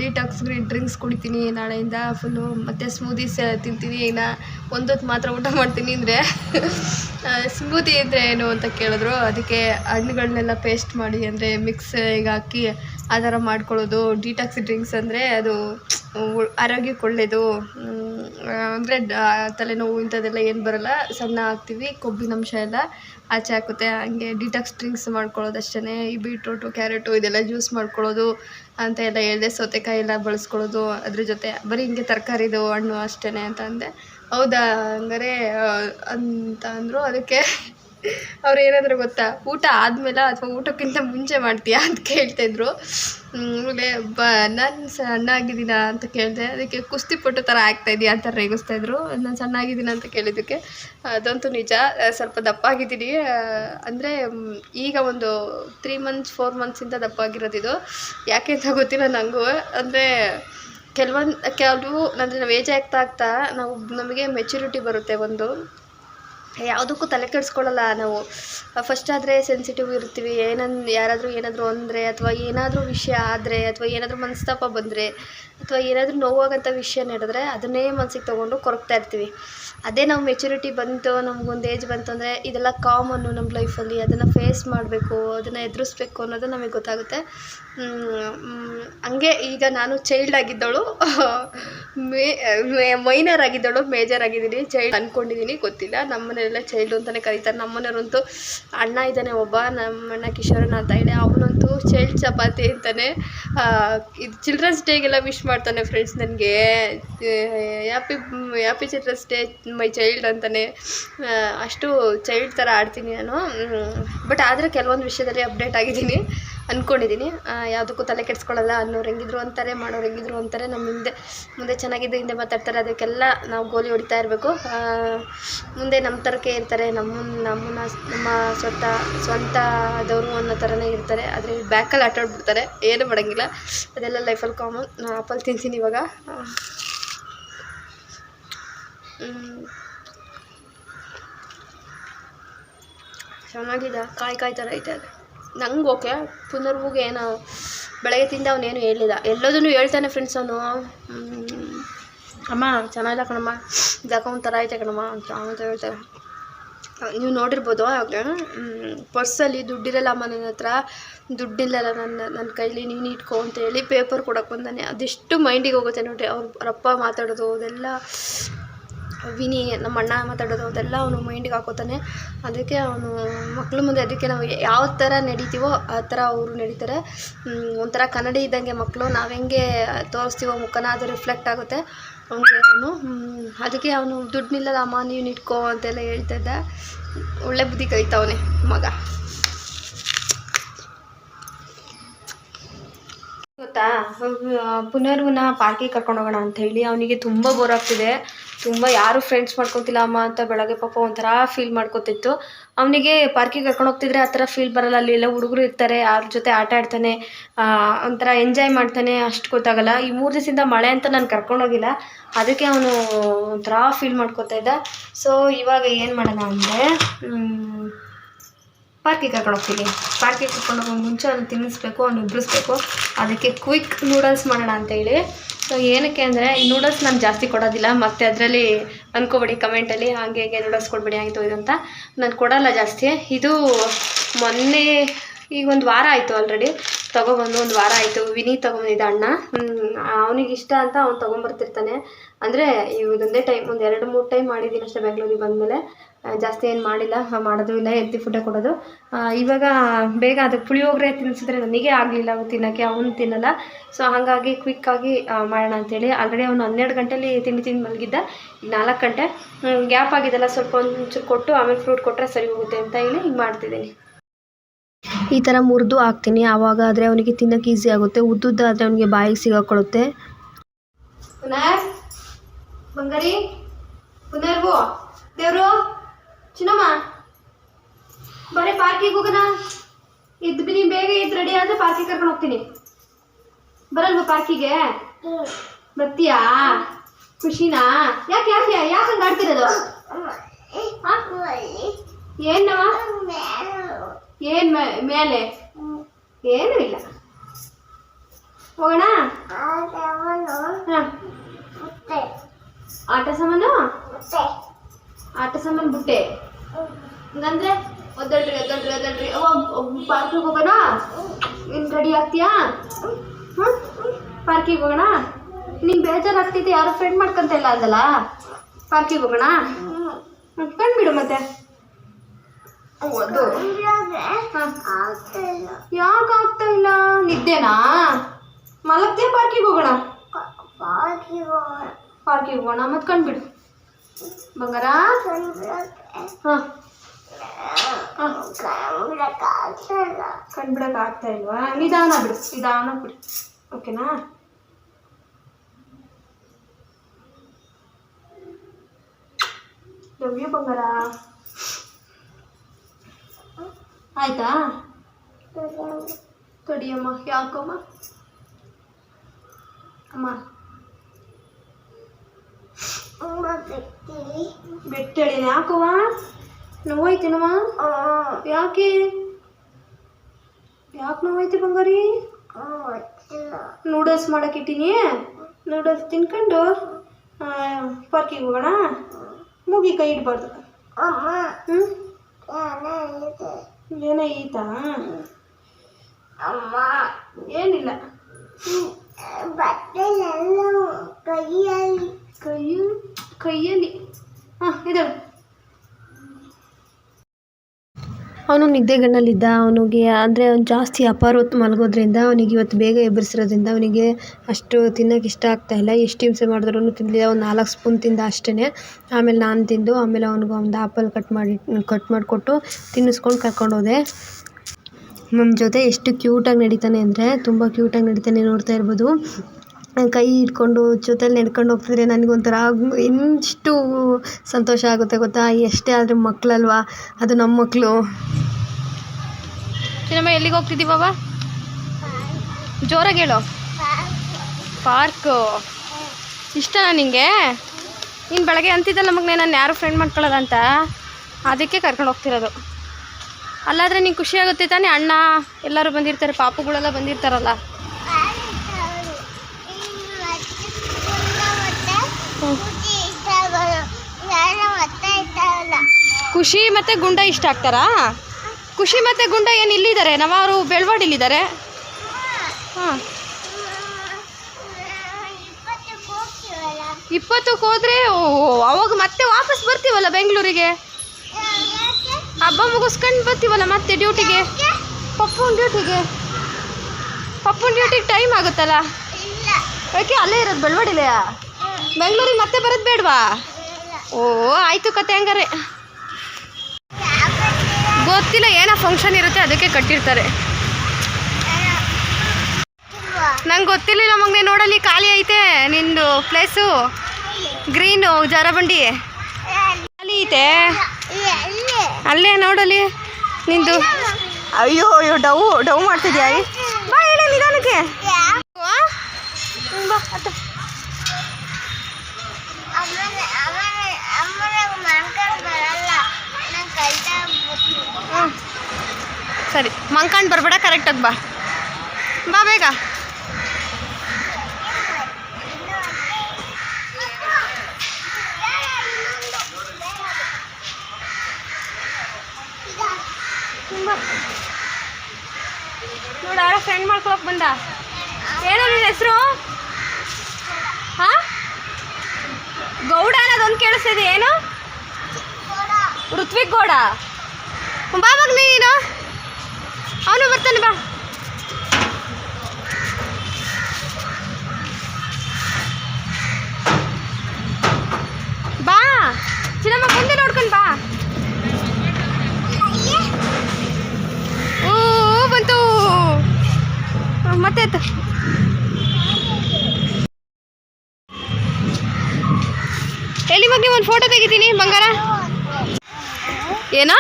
ಡಿಟಾಕ್ಸ್ ಡ್ರಿಂಕ್ಸ್ ಕುಡಿತೀನಿ ನಾಳೆಯಿಂದ ಫುಲ್ಲು ಮತ್ತು ಸ್ಮೂದೀಸ್ ತಿಂತೀನಿ. ಇನ್ನು ಒಂದೊತ್ತು ಮಾತ್ರ ಊಟ ಮಾಡ್ತೀನಿ ಅಂದರೆ ಸ್ಮೂದಿ ಅಂದರೆ ಏನು ಅಂತ ಕೇಳಿದ್ರು. ಅದಕ್ಕೆ ಹಣ್ಣುಗಳನ್ನೆಲ್ಲ ಪೇಸ್ಟ್ ಮಾಡಿ, ಅಂದರೆ ಮಿಕ್ಸ್ ಈಗ ಹಾಕಿ ಆ ಥರ ಮಾಡ್ಕೊಳ್ಳೋದು ಡಿಟಾಕ್ಸ್ ಡ್ರಿಂಕ್ಸ್ ಅಂದರೆ ಅದು ಆರೋಗ್ಯಕ್ಕೆ ಒಳ್ಳೆಯದು ಅಂದರೆ ತಲೆನೋವು ಇಂಥದ್ದೆಲ್ಲ ಏನು ಬರಲ್ಲ, ಸಣ್ಣ ಹಾಕ್ತೀವಿ ಕೊಬ್ಬಿನಂಶ ಎಲ್ಲ ಆಚೆ ಹಾಕುತ್ತೆ, ಹಂಗೆ ಡಿಟಾಕ್ಸ್ ಡ್ರಿಂಕ್ಸ್ ಮಾಡ್ಕೊಳ್ಳೋದು ಅಷ್ಟೇ ಈ ಬೀಟ್ರೂಟು ಕ್ಯಾರೆಟು ಇದೆಲ್ಲ ಜ್ಯೂಸ್ ಮಾಡ್ಕೊಳ್ಳೋದು ಅಂತ ಎಲ್ಲ ಹೇಳಿದೆ, ಸೌತೆಕಾಯಿ ಎಲ್ಲ ಬಳಸ್ಕೊಳ್ಳೋದು, ಅದ್ರ ಜೊತೆ ಬರೀ ಹಿಂಗೆ ತರಕಾರಿದು ಹಣ್ಣು ಅಷ್ಟೇ ಅಂತ ಅಂದೆ. ಹೌದಾ, ಹಂಗಾರೆ ಅಂತ ಅಂದರು ಅದಕ್ಕೆ ಅವ್ರು ಏನಾದರೂ ಗೊತ್ತಾ? ಊಟ ಆದಮೇಲೆ ಅಥವಾ ಊಟಕ್ಕಿಂತ ಮುಂಚೆ ಮಾಡ್ತೀಯಾ ಅಂತ ಕೇಳ್ತಾಯಿದ್ರು ಆಮೇಲೆ ಬ, ನಾನು ಸಣ್ಣ ಆಗಿದ್ದೀನ ಅಂತ ಕೇಳಿದೆ. ಅದಕ್ಕೆ ಕುಸ್ತಿ ಪಟ್ಟು ಥರ ಆಗ್ತಾಯಿದ್ದೀಯಾ ಅಂತ ರೇಗಿಸ್ತಾ ಇದ್ರು. ನಾನು ಸಣ್ಣ ಆಗಿದ್ದೀನ ಅಂತ ಕೇಳಿದ್ದಕ್ಕೆ, ಅದಂತೂ ನಿಜ. ಸ್ವಲ್ಪ ದಪ್ಪ ಆಗಿದ್ದೀನಿ ಅಂದರೆ ಈಗ ಒಂದು ತ್ರೀ ಮಂತ್ಸ್ ಫೋರ್ ಮಂತ್ಸಿಂದ ದಪ್ಪ ಆಗಿರೋದಿದು ಯಾಕೆ ಅಂತ ಗೊತ್ತಿಲ್ಲ ನನಗೂ ಅಂದರೆ, ಕೆಲವೊಂದು, ಕೆಲವು, ಅಂದರೆ ನಾವು ಏಜ್ ಆಗ್ತಾ ಆಗ್ತಾ ನಾವು ನಮಗೆ ಮೆಚುರಿಟಿ ಬರುತ್ತೆ ಒಂದು. ಯಾವುದಕ್ಕೂ ತಲೆ ಕೆಡಿಸ್ಕೊಳ್ಳಲ್ಲ ನಾವು. ಫಸ್ಟ್ ಆದರೆ ಸೆನ್ಸಿಟಿವ್ ಇರ್ತೀವಿ. ಏನನ್, ಯಾರಾದರೂ ಏನಾದರೂ ಅಂದರೆ, ಅಥವಾ ಏನಾದರೂ ವಿಷಯ ಆದರೆ, ಅಥವಾ ಏನಾದರೂ ಮನಸ್ತಾಪ ಬಂದರೆ, ಅಥವಾ ಏನಾದರೂ ನೋವಾಗಂಥ ವಿಷಯ ನಡೆದ್ರೆ ಅದನ್ನೇ ಮನಸ್ಸಿಗೆ ತೊಗೊಂಡು ಕೊರಗ್ತಾ ಇರ್ತೀವಿ. ಅದೇ ನಾವು ಮೆಚುರಿಟಿ ಬಂತು, ನಮಗೊಂದು ಏಜ್ ಬಂತು ಅಂದರೆ ಇದೆಲ್ಲ ಕಾಮನ್ನು ನಮ್ಮ ಲೈಫಲ್ಲಿ ಅದನ್ನು ಫೇಸ್ ಮಾಡಬೇಕು, ಅದನ್ನು ಎದುರಿಸ್ಬೇಕು ಅನ್ನೋದು ನಮಗೆ ಗೊತ್ತಾಗುತ್ತೆ. ಹಂಗೆ ಈಗ ನಾನು ಚೈಲ್ಡ್ ಆಗಿದ್ದಳು ಮೇ, ಮೈನರ್ ಆಗಿದ್ದಳು ಮೇಜರ್ ಆಗಿದ್ದೀನಿ. ಚೈಲ್ಡ್ ಅಂದ್ಕೊಂಡಿದ್ದೀನಿ ಗೊತ್ತಿಲ್ಲ. ನಮ್ಮ ಮನೆಯಲ್ಲ ಚೈಲ್ಡು ಅಂತಲೇ ಕರೀತಾರೆ. ನಮ್ಮ ಮನೆಯವ್ರಂತೂ ಅಣ್ಣ ಇದ್ದಾನೆ ಒಬ್ಬ ನಮ್ಮ ಅಣ್ಣ ಕಿಶೋರಣ್ಣ ಅಂತ ಹೇಳಿ ಅವನಂತೂ ಚೈಲ್ಡ್ ಚಪಾತಿ ಅಂತಾನೆ ಆ, ಇದು ಚಿಲ್ಡ್ರನ್ಸ್ ಡೇಗೆಲ್ಲ ವಿಶ್ ಮಾಡ್ತಾನೆ ಫ್ರೆಂಡ್ಸ್ ನನಗೆ. Happy happy children's day my child ಅಂತಾನೆ. ಅಷ್ಟು ಚೈಲ್ಡ್ ಥರ ಆಡ್ತೀನಿ ನಾನು. ಬಟ್ ಆದರೆ ಕೆಲವೊಂದು ವಿಷಯದಲ್ಲಿ ಅಪ್ಡೇಟ್ ಆಗಿದ್ದೀನಿ. ಅಂದ್ಕೊಂಡಿದ್ದೀನಿ ಯಾವುದಕ್ಕೂ ತಲೆ ಕೆಡಿಸ್ಕೊಳ್ಳಲ್ಲ ಅನ್ನೋರು ಹೆಂಗಿದ್ರು ಅಂತಾರೆ, ಮಾಡೋರು ಹೆಂಗಿದ್ರು ಅಂತಾರೆ. ನಮ್ಮ ಹಿಂದೆ, ಮುಂದೆ ಚೆನ್ನಾಗಿದ್ದು ಹಿಂದೆ ಮಾತಾಡ್ತಾರೆ. ಅದಕ್ಕೆಲ್ಲ ನಾವು ಗೋಲಿ ಹೊಡಿತಾ ಇರಬೇಕು. ಮುಂದೆ ನಮ್ಮ ಥರಕ್ಕೆ ಇರ್ತಾರೆ. ನಮ್ಮ ನಮ್ಮನ್ನ, ನಮ್ಮ ಸ್ವಂತ, ಸ್ವಂತದವರು ಅನ್ನೋ ಥರನೇ ಇರ್ತಾರೆ. ಆದರೆ ಬ್ಯಾಕಲ್ಲಿ ಆಟಾಡ್ಬಿಡ್ತಾರೆ ಏನು ಮಾಡೋಂಗಿಲ್ಲ. ಅದೆಲ್ಲ ಲೈಫಲ್ಲಿ ಕಾಮನ್ ನಾನು ಆಪಲ್ ತಿಂತೀನಿ ಇವಾಗ. ಚೆನ್ನಾಗಿದೆ. ಕಾಯಿ ಕಾಯಿ ಥರ ಐತೆ ಅದು. ನಂಗೆ ಓಕೆ ಪುನರ್ವುಗೆ ಏನು ಬೆಳಗ್ಗೆ ತಿಂದ ಅವನೇನು ಹೇಳಿಲ್ಲ ಎಲ್ಲದನ್ನು ಹೇಳ್ತಾನೆ ಫ್ರೆಂಡ್ಸ್ ಅವನು. ಅಮ್ಮ, ಚೆನ್ನಾಗಿಲ್ಲ ಕಣಮ್ಮ. ಜಾಕ ಒಂಥರ ಐತೆ ಕಣಮ್ಮ ಅಂತ ಅಂತ ಹೇಳ್ತಾರೆ ನೀವು ನೋಡಿರ್ಬೋದು ಪರ್ಸಲ್ಲಿ ದುಡ್ಡಿರಲ್ಲ ಅಮ್ಮ ನನ್ನ ಹತ್ರ. ದುಡ್ಡಿಲ್ಲಲ್ಲ ನನ್ನ ನನ್ನ ಕೈಲಿ ನೀನು ಇಟ್ಕೊ ಅಂತ ಹೇಳಿ ಪೇಪರ್ ಕೊಡೋಕೆ ಬಂದಾನೆ. ಅದೆಷ್ಟು ಮೈಂಡಿಗೆ ಹೋಗುತ್ತೆ ನೋಡಿರಿ. ಅವ್ರ ರಪ್ಪ ಮಾತಾಡೋದು, ಅದೆಲ್ಲ ವಿನಿ ನಮ್ಮ ಅಣ್ಣ ಮಾತಾಡೋದು ಅದೆಲ್ಲ ಅವನು ಮೈಂಡಿಗೆ ಹಾಕೋತಾನೆ. ಅದಕ್ಕೆ ಅವನು ಮಕ್ಳ ಮುಂದೆ ಅದಕ್ಕೆ ನಾವು ಯಾವ ಥರ ನಡೀತೀವೋ ಆ ಥರ ಅವರು ನಡೀತಾರೆ. ಒಂಥರ ಕನ್ನಡಿ ಇದ್ದಂಗೆ ಮಕ್ಕಳು ನಾವು ಹೆಂಗೆ ತೋರಿಸ್ತೀವೋ ಮುಖನ, ಅದು ರಿಫ್ಲೆಕ್ಟ್ ಆಗುತ್ತೆ. ಅವನಿಗೆ ಅವನು ಅದಕ್ಕೆ ಅವನು ದುಡ್ಡು ಅಮ್ಮ ನೀವು ಇಟ್ಕೋ ಅಂತೆಲ್ಲ ಹೇಳ್ತಾ ಇದ್ದ. ಒಳ್ಳೆ ಬುದ್ಧಿ ಕಲಿತಾವನೆ ಮಗ. ಗೊತ್ತಾ? ಪುನರ್ವನ ಪಾರ್ಕಿಗೆ ಕರ್ಕೊಂಡು ಹೋಗೋಣ ಅಂತ ಹೇಳಿ ಅವನಿಗೆ ತುಂಬ ಬೋರ್ ಆಗ್ತಿದೆ. ತುಂಬ ಯಾರು ಫ್ರೆಂಡ್ಸ್ ಮಾಡ್ಕೊತಿಲ್ಲ ಅಮ್ಮ ಅಂತ ಬೆಳಗ್ಗೆ ಪಾಪ ಒಂಥರ ಫೀಲ್ ಮಾಡ್ಕೊತಿತ್ತು. ಅವನಿಗೆ ಪಾರ್ಕಿಗೆ ಕರ್ಕೊಂಡು ಹೋಗ್ತಿದ್ರೆ ಆ ಥರ ಫೀಲ್ ಬರಲ್ಲ. ಅಲ್ಲಿ ಎಲ್ಲ ಹುಡುಗರು ಇರ್ತಾರೆ, ಅವ್ರ ಜೊತೆ ಆಟ ಆಡ್ತಾನೆ ಒಂಥರ ಎಂಜಾಯ್ ಮಾಡ್ತಾನೆ, ಅಷ್ಟು ಗೊತ್ತಾಗಲ್ಲ. ಈ ಮೂರು ದಿವಸದಿಂದ ಮಳೆ ಅಂತ ನಾನು ಕರ್ಕೊಂಡೋಗಿಲ್ಲ ಅದಕ್ಕೆ ಅವನು ಒಂಥರ ಫೀಲ್ ಮಾಡ್ಕೊತಾ ಇದ್ದ. ಸೊ ಇವಾಗ ಏನು ಮಾಡೋಣ ಅಂದರೆ ಪಾರ್ಕಿಗೆ ಕರ್ಕೊಂಡು ಹೋಗ್ತೀನಿ. ಪಾರ್ಕಿಗೆ ಕರ್ಕೊಂಡು ಹೋಗೋ ಮುಂಚೆ ಅವ್ನು ತಿನ್ನಿಸ್ಬೇಕು ಅವ್ನು ಉಬ್ಬರಿಸ್ಬೇಕು ಅದಕ್ಕೆ ಕ್ವಿಕ್ ನೂಡಲ್ಸ್ ಮಾಡೋಣ ಅಂತ ಹೇಳಿ. ಸೊ ಏನಕ್ಕೆ ಅಂದರೆ, ಈ ನೂಡಲ್ಸ್ ನಾನು ಜಾಸ್ತಿ ಕೊಡೋದಿಲ್ಲ. ಮತ್ತು ಅದರಲ್ಲಿ ಅಂದ್ಕೋಬೇಡಿ ಕಮೆಂಟಲ್ಲಿ ಹಾಗೆ ಹೇಗೆ ನೂಡಲ್ಸ್ ಕೊಡಬೇಡಿ ಆಯಿತು ಇದು ಅಂತ. ನಾನು ಕೊಡೋಲ್ಲ ಜಾಸ್ತಿ. ಇದು ಮೊನ್ನೆ, ಈಗ ಒಂದು ವಾರ ಆಯಿತು ಆಲ್ರೆಡಿ ತೊಗೊಬಂದು, ಒಂದು ವಾರ ಆಯಿತು. ವಿನಿ ತೊಗೊಂಬಂದಿದ್ದ ಅಣ್ಣ. ಅವನಿಗೆ ಇಷ್ಟ ಅಂತ ಅವ್ನು ತೊಗೊಂಬರ್ತಿರ್ತಾನೆ. ಅಂದರೆ ಇದೊಂದೇ ಟೈಮ್ ಒಂದು ಎರಡು, ಮೂರು ಟೈಮ್ ಮಾಡಿದ್ದೀನಿ ಅಷ್ಟೇ ಬೆಂಗಳೂರಿಗೆ ಬಂದಮೇಲೆ. ಜಾಸ್ತಿ ಏನು ಮಾಡಿಲ್ಲ ಮಾಡೋದು ಇಲ್ಲ ಹೆಲ್ತಿ ಫುಡ್ಡೇ ಕೊಡೋದು. ಇವಾಗ ಬೇಗ ಅದು ಪುಳಿಯೋಗರೆ ತಿನ್ನಿಸಿದ್ರೆ ನನಗೆ ಆಗಲಿಲ್ಲ ತಿನ್ನೋಕ್ಕೆ, ಅವನು ತಿನ್ನಲ್ಲ. ಸೊ ಹಾಗಾಗಿ ಕ್ವಿಕ್ಕಾಗಿ ಮಾಡೋಣ ಅಂತೇಳಿ. ಆಲ್ರೆಡಿ ಅವನು ಹನ್ನೆರಡು ಗಂಟೆಲಿ ತಿಂಡಿ ತಿಂದು ಮಲಗಿದ್ದ ಈಗ ನಾಲ್ಕು ಗಂಟೆ. ಗ್ಯಾಪ್ ಆಗಿದೆಲ್ಲ ಸ್ವಲ್ಪ ಒಂಚೂರು ಕೊಟ್ಟು, ಆಮೇಲೆ ಫ್ರೂಟ್ ಕೊಟ್ಟರೆ ಸರಿ ಹೋಗುತ್ತೆ ಅಂತ ಹೇಳಿ ಹಿಂಗೆ ಮಾಡ್ತಿದ್ದೀನಿ. ಈ ಥರ ಮುರಿದು ಹಾಕ್ತೀನಿ. ಆವಾಗ ಆದರೆ ಅವನಿಗೆ ತಿನ್ನೋಕ್ಕೆ ಈಸಿ ಆಗುತ್ತೆ. ಉದ್ದುದ್ದಾದರೆ ಅವನಿಗೆ ಬಾಯಿಗೆ ಸಿಗಾಕೊಳ್ಳುತ್ತೆ ಪುನರ್, ಬಂಗಾರಿ ಪುನರ್ವು ದೇವರು. ಚಿನ್ನಮ್ಮ ಬರೀ ಪಾರ್ಕಿಗೆ ಹೋಗೋಣ? ಇದ್ದು ನೀನ್ ಬೇಗ ಇದ್ ರೆಡಿ ಆದ್ರೆ ಪಾರ್ಕಿಗೆ ಕರ್ಕೊಂಡು ಹೋಗ್ತೀನಿ. ಬರಲ್ವಾ ಪಾರ್ಕಿಗೆ? ಬರ್ತೀಯಾ? ಖುಷಿನಾ? ಯಾಕೆ ಯಾಕೆ ಯಾಕೆ ಹಂಗೆ ಆಡ್ತಿರೋದು? ಏನವ ಏನು ಮೇಲೆ? ಏನೂ ಇಲ್ಲ. ಹೋಗೋಣ? ಆಟ ಸಾಮಾನು? ಆಟ ಸಾಮಾನು ಬುಟ್ಟೆ. ಹಂಗಂದ್ರೆ ಒದ್ದಳ್ರಿ ಒದ್ದಳ್ರಿ ಒದ್ದಳ್ರಿ ಪಾರ್ಕಿಗೆ ಹೋಗೋಣ? ನೀನು ರೆಡಿ ಆಗ್ತೀಯಾ? ಹಾಂ ಪಾರ್ಕಿಗೆ ಹೋಗೋಣ? ನಿಂಗೆ ಬೇಜಾರಾಗ್ತೈತೆ ಯಾರು ಫ್ರೆಂಡ್ ಮಾಡ್ಕೊಂತ ಇಲ್ಲ ಅಂದಲ್ಲ? ಪಾರ್ಕಿಗೆ ಹೋಗೋಣ? ಕಂಡ್ಬಿಡು ಮತ್ತೆ. ಯಾಕೆ ಆಗ್ತಾ ಇಲ್ಲ? ನಿದ್ದೆನಾ? ಮಲಗ್ತೀಯ ಪಾರ್ಕಿಗೆ ಹೋಗೋಣ. ಪಾರ್ಕಿಗೆ ಹೋಗೋಣ. ಪಾರ್ಕಿಗೆ ಹೋಗೋಣ. ಮತ್ತೆ ಕಂಡ್ಬಿಡು. ಬಂಗಾರ ಹಾಂ ಹಾಂ ಆಗ್ತಿಲ್ಲ ಕಂಡ್ಬಿಡಕ್ಕೆ ಆಗ್ತಾ ಇಲ್ವಾ ನಿಧಾನ ಬಿಡು ನಿಧಾನ ಬಿಡು ಓಕೆನಾ ಲವ್ ಯು ಬಂಗಾರ ಆಯ್ತಾ ತಡಿಯಮ್ಮ ಯಾಕಮ್ಮ ಅಮ್ಮ ಬೆಟ್ಟಳಿನ ಯಾಕವ್ವ? ನೋವಾಯ್ತೇನಮ್ಮ ಯಾಕೆ? ಯಾಕೆ ನೋವಾಯ್ತು ಬಂಗಾರಿ? ನೂಡಲ್ಸ್ ಮಾಡಕ್ಕಿಟ್ಟಿನಿ ನೂಡಲ್ಸ್ ತಿನ್ಕೊಂಡು ಪಾರ್ಕಿಗೆ ಹೋಗೋಣ. ಮುಗಿ ಕೈ ಇಡಬಾರ್ದು. ಅಮ್ಮ. ಹ್ಞೂ ಏನೋ ಅಮ್ಮ. ಏನಿಲ್ಲ. ಬಟ್ಟೆ ಕೈಯಲ್ಲಿ ಕೈಯು, ಕೈಯಲ್ಲಿ ಹಾಂ ಇದಾವೆ ಅವನು ನಿದ್ದೆಗಣ್ಣಲ್ಲಿದ್ದ ಅವನಿಗೆ ಅಂದರೆ ಅವ್ನು ಜಾಸ್ತಿ ಅಪಾರ ಹೊತ್ತು ಮಲಗೋದ್ರಿಂದ, ಅವನಿಗೆ ಇವತ್ತು ಬೇಗ ಎಬ್ಬರಿಸಿರೋದ್ರಿಂದ ಅವನಿಗೆ ಅಷ್ಟು ತಿನ್ನೋಕೆ ಇಷ್ಟ ಆಗ್ತಾ ಇಲ್ಲ. ಎಷ್ಟು ಹಿಂಸೆ ಮಾಡಿದ್ರೂ ತಿನ್ನಲಿಲ್ಲ ಒಂದು ನಾಲ್ಕು ಸ್ಪೂನ್ ತಿಂದ ಅಷ್ಟೇ ಆಮೇಲೆ ನಾನು ತಿಂದು, ಆಮೇಲೆ ಅವನಿಗೆ ಒಂದು ಆಪಲ್ ಕಟ್ ಮಾಡಿ, ಕಟ್ ಮಾಡಿಕೊಟ್ಟು ತಿನ್ನಿಸ್ಕೊಂಡು ಕರ್ಕೊಂಡೋದೆ ನಮ್ಮ ಜೊತೆ ಎಷ್ಟು ಕ್ಯೂಟಾಗಿ ನಡೀತಾನೆ ಅಂದರೆ, ತುಂಬ ಕ್ಯೂಟಾಗಿ ನಡೀತಾನೆ ನೋಡ್ತಾ ಇರ್ಬೋದು. ಕೈ ಹಿಡ್ಕೊಂಡು ಜೊತೇಲಿ ನಡ್ಕೊಂಡು ಹೋಗ್ತಿದ್ರೆ ನನಗೊಂಥರ ಎಷ್ಟು ಸಂತೋಷ ಆಗುತ್ತೆ ಗೊತ್ತಾ? ಎಷ್ಟೇ ಆದರೂ ಮಕ್ಕಳಲ್ವಾ ಅದು ನಮ್ಮ ಮಕ್ಕಳು ಚಿನ್ನಮ್ಮ, ಎಲ್ಲಿಗೆ ಹೋಗ್ತಿದ್ದೀವಿ ಜೋರಾಗಿ ಹೇಳು. ಪಾರ್ಕು. ಇಷ್ಟನಾ ನಿಂಗೆ? ಇನ್ನು ಬೆಳಗ್ಗೆ ಅಂತಿದ್ದಲ್ಲ ಮಗನೇ ನಾನು ಯಾರು ಫ್ರೆಂಡ್ ಮಾಡ್ಕೊಳ್ಳೋದಂತ ಅದಕ್ಕೆ ಕರ್ಕೊಂಡು ಹೋಗ್ತಿರೋದು. ಅಲ್ಲಾದರೆ ನಿಂಗೆ ಖುಷಿ ಆಗುತ್ತೆ ತಾನೇ? ಅಣ್ಣ ಎಲ್ಲರೂ ಬಂದಿರ್ತಾರೆ, ಪಾಪುಗಳೆಲ್ಲ ಬಂದಿರ್ತಾರಲ್ಲ. ಖುಷಿ ಮತ್ತು ಗುಂಡ ಇಷ್ಟ ಆಗ್ತಾರಾ? ಖುಷಿ ಮತ್ತು ಗುಂಡ ಏನು ಇಲ್ಲಿದ್ದಾರೆ ನಾವರು ಬೆಳವಾಡಿಲಿದ್ದಾರೆ ಹಾಂ. ಇಪ್ಪತ್ತಕ್ಕೆ ಹೋದರೆ ಅವಾಗ ಮತ್ತೆ ವಾಪಸ್ ಬರ್ತೀವಲ್ಲ ಬೆಂಗಳೂರಿಗೆ? ಹಬ್ಬ ಮುಗಿಸ್ಕೊಂಡು ಬರ್ತೀವಲ್ಲ ಮತ್ತೆ ಡ್ಯೂಟಿಗೆ? ಪಪ್ಪನ ಡ್ಯೂಟಿಗೆ. ಪಪ್ಪನ ಡ್ಯೂಟಿಗೆ ಟೈಮ್ ಆಗುತ್ತಲ್ಲ? ಯಾಕೆ ಅಲ್ಲೇ ಇರೋದು ಬೆಳವಡಿಲೆಯಾ ಬೆಂಗಳೂರಿಗೆ ಮತ್ತೆ ಬರೋದು ಬೇಡವಾ? ಓ ಆಯಿತು ಕತೆ ಹಂಗಾರೆ. ಗೊತ್ತಿಲ್ಲ ಏನೋ ಫಂಕ್ಷನ್ ಇರುತ್ತೆ ಅದಕ್ಕೆ ಕಟ್ಟಿರ್ತಾರೆ. ನಂಗೆ ಗೊತ್ತಿರಲಿಲ್ಲ ಮಗ್ನೆ ನೋಡಲ್ಲಿ ಖಾಲಿ ಐತೆ ನಿಂದು ಪ್ಲೇಸು ಗ್ರೀನು ಜಾರಬಂಡಿ. ಖಾಲಿ ಐತೆ. ಅಲ್ಲೇ ನೋಡಲಿ ನಿಂದು. ಅಯ್ಯೋ ಅಯ್ಯೋ ಡವ್ ಡವ್ ಮಾಡ್ತಿದ್ಯಾ? ಬಾ ಹೇಳ ನಿಧಾನಕ್ಕೆ. ಬಾ ಹ್ಮ್. ಸರಿ ಮಂಕಂಡು ಬರಬೇಡ ಕರೆಕ್ಟಾಗಿ ಬಾ. ಬಾ ಬೇಗ. ನೋಡ ಫ್ರೆಂಡ್ ಮಾಡ್ಕೊಳಕ್ ಬಂದ. ಏನೋ ನಿನ್ನ ಹೆಸರು ಹಾ ಗೌಡ ಅನ್ನೋದೊಂದು ಕೇಳಿಸ್ತಿದೆ, ಏನು? ಋತ್ವಿಕ್ ಗೌಡ. ಬಾ ಮಗ ನೀನು. ಅವನು ಬರ್ತಾನೆ ಬಾ. ಬಾ. ಚಿನ್ನಮ್ಮ ಮುಂದೆ ನೋಡ್ಕೊಂಡು ಬಾ. ಓ ಬಂತು. ಮತ್ತೆ ಒಂದು ಫೋಟೋ ತೆಗಿತೀನಿ, ಬಂಗಾರ. ಏನೋ?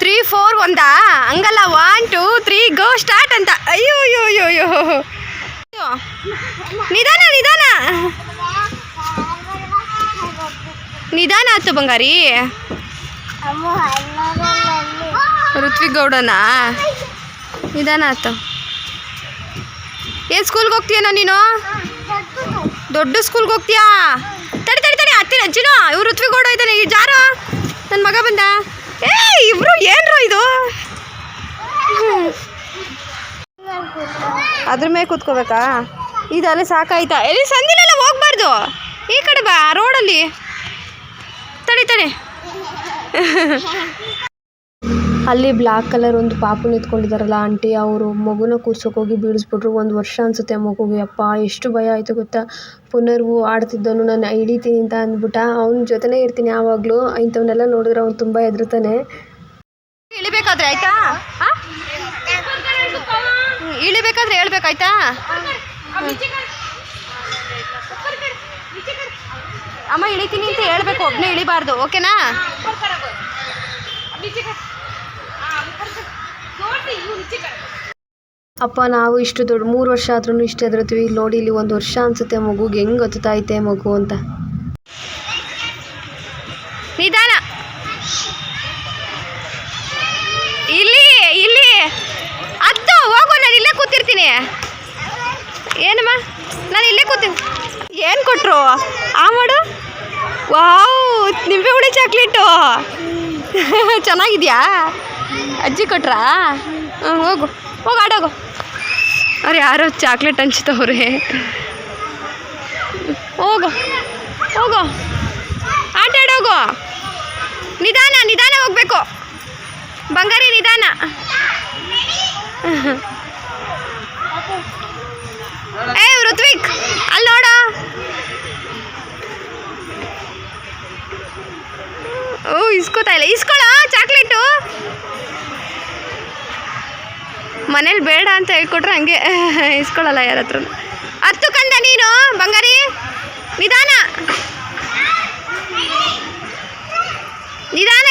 ತ್ರೀ ಫೋರ್ ಒಂದಾ? ಹಂಗಲ್ಲ one two three go start ಅಂತ. ಅಯ್ಯೋ ಅಯ್ಯೋ ಅಯ್ಯೋ ಅಯ್ಯೋ. ಅಯ್ಯೋ. ನಿಧಾನ ನಿಧಾನ. ನಿಧಾನ ಆಯ್ತು ಬಂಗಾರಿ. ಋತ್ವಿಕ್ ಗೌಡನಾ? ನಿಧಾನ ಆಯ್ತು. ಏನು ಸ್ಕೂಲ್ಗೆ ಹೋಗ್ತೀಯನೋ ನೀನು? ದೊಡ್ಡ ಸ್ಕೂಲ್ಗೆ ಹೋಗ್ತೀಯಾ? ತಡಿ ತಡಿ ತಡಿ ಹತ್ತಿರ ಅಜ್ಜಿನ ಇವ್ರು ಋತ್ವಿಗೌಡ ಇದ್ದಾನೆ. ಈ ಜಾರ ನನ್ನ ಮಗ ಬಂದ. ಏ ಇಬ್ರು ಏನ್ರೋ ಇದು? ಅದ್ರ ಮೇಲೆ ಕೂತ್ಕೋಬೇಕಾ? ಇದಲ್ಲೇ ಸಾಕಾಯ್ತಾ? ಎಲ್ಲಿ, ಸಂದಿಲೆಲ್ಲ ಹೋಗ್ಬಾರ್ದು. ಈ ಕಡೆ ಬಾ, ರೋಡಲ್ಲಿ. ತಡಿ ತಡಿ. ಅಲ್ಲಿ ಬ್ಲಾಕ್ ಕಲರ್ ಒಂದು ಪಾಪು ನಿಂತ್ಕೊಂಡಿದ್ದಾರಲ್ಲ, ಆಂಟಿ ಅವರು ಮಗುನ ಕೂರ್ಸೋಕೆ ಹೋಗಿ ಬೀಳಿಸ್ಬಿಟ್ರು. ಒಂದು ವರ್ಷ ಅನ್ಸುತ್ತೆ ಮಗುಗೆ. ಅಪ್ಪ, ಎಷ್ಟು ಭಯ ಆಯಿತು ಗೊತ್ತಾ? ಪುನರ್ವು ಆಡ್ತಿದ್ದನು ನಾನು ಹಿಡಿತೀನಿ ಅಂತ ಅಂದ್ಬಿಟ್ಟ. ಅವ್ನ ಜೊತೆನೇ ಇರ್ತೀನಿ ಯಾವಾಗಲೂ. ಇಂಥವನ್ನೆಲ್ಲ ನೋಡಿದ್ರೆ ಅವ್ನು ತುಂಬ ಹೆದರ್ತಾನೆ ಇಳಿಬೇಕಾದ್ರೆ ಆಯ್ತಾ? ಇಳಿಬೇಕಾದ್ರೆ ಹೇಳ್ಬೇಕಾಯ್ತಾ? ಅಮ್ಮ, ಇಳಿತೀನಿ ಅಂತ ಹೇಳ್ಬೇಕು. ಒಬ್ಬನೇ ಇಳಿಬಾರ್ದು. ಓಕೆನಾ? ಅಪ್ಪ, ನಾವು ಇಷ್ಟು ದೊಡ್ಡ, ಮೂರು ವರ್ಷ ಆದ್ರೂ ಇಷ್ಟು ಎದುರುತ್ತೀವಿ. ಇಲ್ಲಿ ನೋಡಿ, ಇಲ್ಲಿ ಒಂದು ವರ್ಷ ಅನ್ಸುತ್ತೆ ಮಗುಗೆ ಹೆಂಗ್ ಗೊತ್ತೈತೆ ಮಗು ಅಂತ. ನಿಧಾನ. ಇಲ್ಲಿ ಇಲ್ಲಿ. ಹತ್ತು, ಹೋಗು, ನಾನು ಇಲ್ಲೇ ಕೂತಿರ್ತೀನಿ. ಏನಮ್ಮ? ನಾನು ಇಲ್ಲೇ ಕೂತೀನಿ. ಏನು ಕೊಟ್ರು? ಆ ಮಾಡು. ವಾವ್, ನಿಂಬೆ ಹುಳಿ ಚಾಕ್ಲೇಟು ಚೆನ್ನಾಗಿದ್ಯಾ? ಅಜ್ಜಿ ಕೊಟ್ರಾ? ಹೋಗು. ಹೋಗು ಆಡೋಗು ಅವ್ರು ಯಾರೋ ಚಾಕ್ಲೇಟ್ ಹಂಚ್ತವ್ರೆ. ಹೋಗು. ಹೋಗು. ಆಟ ಆಡೋಗು ನಿಧಾನ ನಿಧಾನ ಹೋಗ್ಬೇಕು. ಬಂಗಾರಿ ನಿಧಾನ. ಏ, ಋತ್ವಿಕ್, ಅಲ್ಲಿ ನೋಡ. ಓ, ಇಸ್ಕೋತಾ ಇಲ್ಲ. ಇಸ್ಕೊಳ ಚಾಕ್ಲೇಟು? ಮನೇಲಿ ಬೇಡ ಅಂತ ಹೇಳ್ಕೊಟ್ರೆ ಹಂಗೆ ಇಸ್ಕೊಳಲ್ಲ ಯಾರ ಹತ್ರ ಹತ್ತು ಕಂದ ನೀನು ಬಂಗಾರಿ. ನಿಧಾನ. ನಿಧಾನ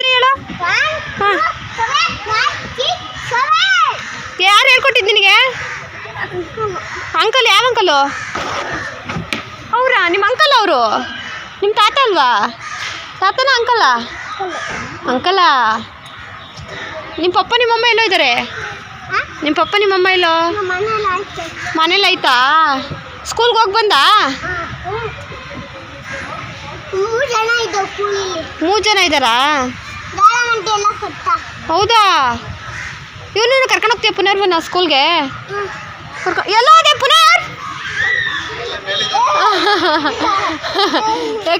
ಹೇಳಿ? ಹೇಳು ಯಾರು ಹೇಳ್ಕೊಟ್ಟಿದ್ದು ನಿನಗೆ? ಅಂಕಲ್ ಯಾವ ಅಂಕಲು? ಅವರಾ? ನಿಮ್ಮ ಅಂಕಲ್ ಅವರು? ನಿಮ್ಮ ತಾತ ಅಲ್ವಾ? ತಾತನ ಅಂಕಲ? ಅಂಕಲ. ನಿಮ್ಮ ಪಪ್ಪ ನಿಮ್ಮಮ್ಮ ಎಲ್ಲೋ ಇದ್ದಾರೆ ನಿಮ್ಮ ಪಪ್ಪ ನಿಮ್ಮಮ್ಮ ಎಲ್ಲೋ? ಮನೇಲಿ ಆಯ್ತಾ? ಸ್ಕೂಲ್ಗೆ ಹೋಗಿ ಬಂದಾ? ಮೂರು ಜನ ಇದ್ದಾರಾ? ಹೌದಾ? ಇವನು ಕರ್ಕೊಂಡು ಹೋಗ್ತೀಯ ಪುನರ್ವನ ಸ್ಕೂಲ್ಗೆ? ಕರ್ಕೊ ಎಲ್ಲೋ ಅದೇ ಪುನರ್?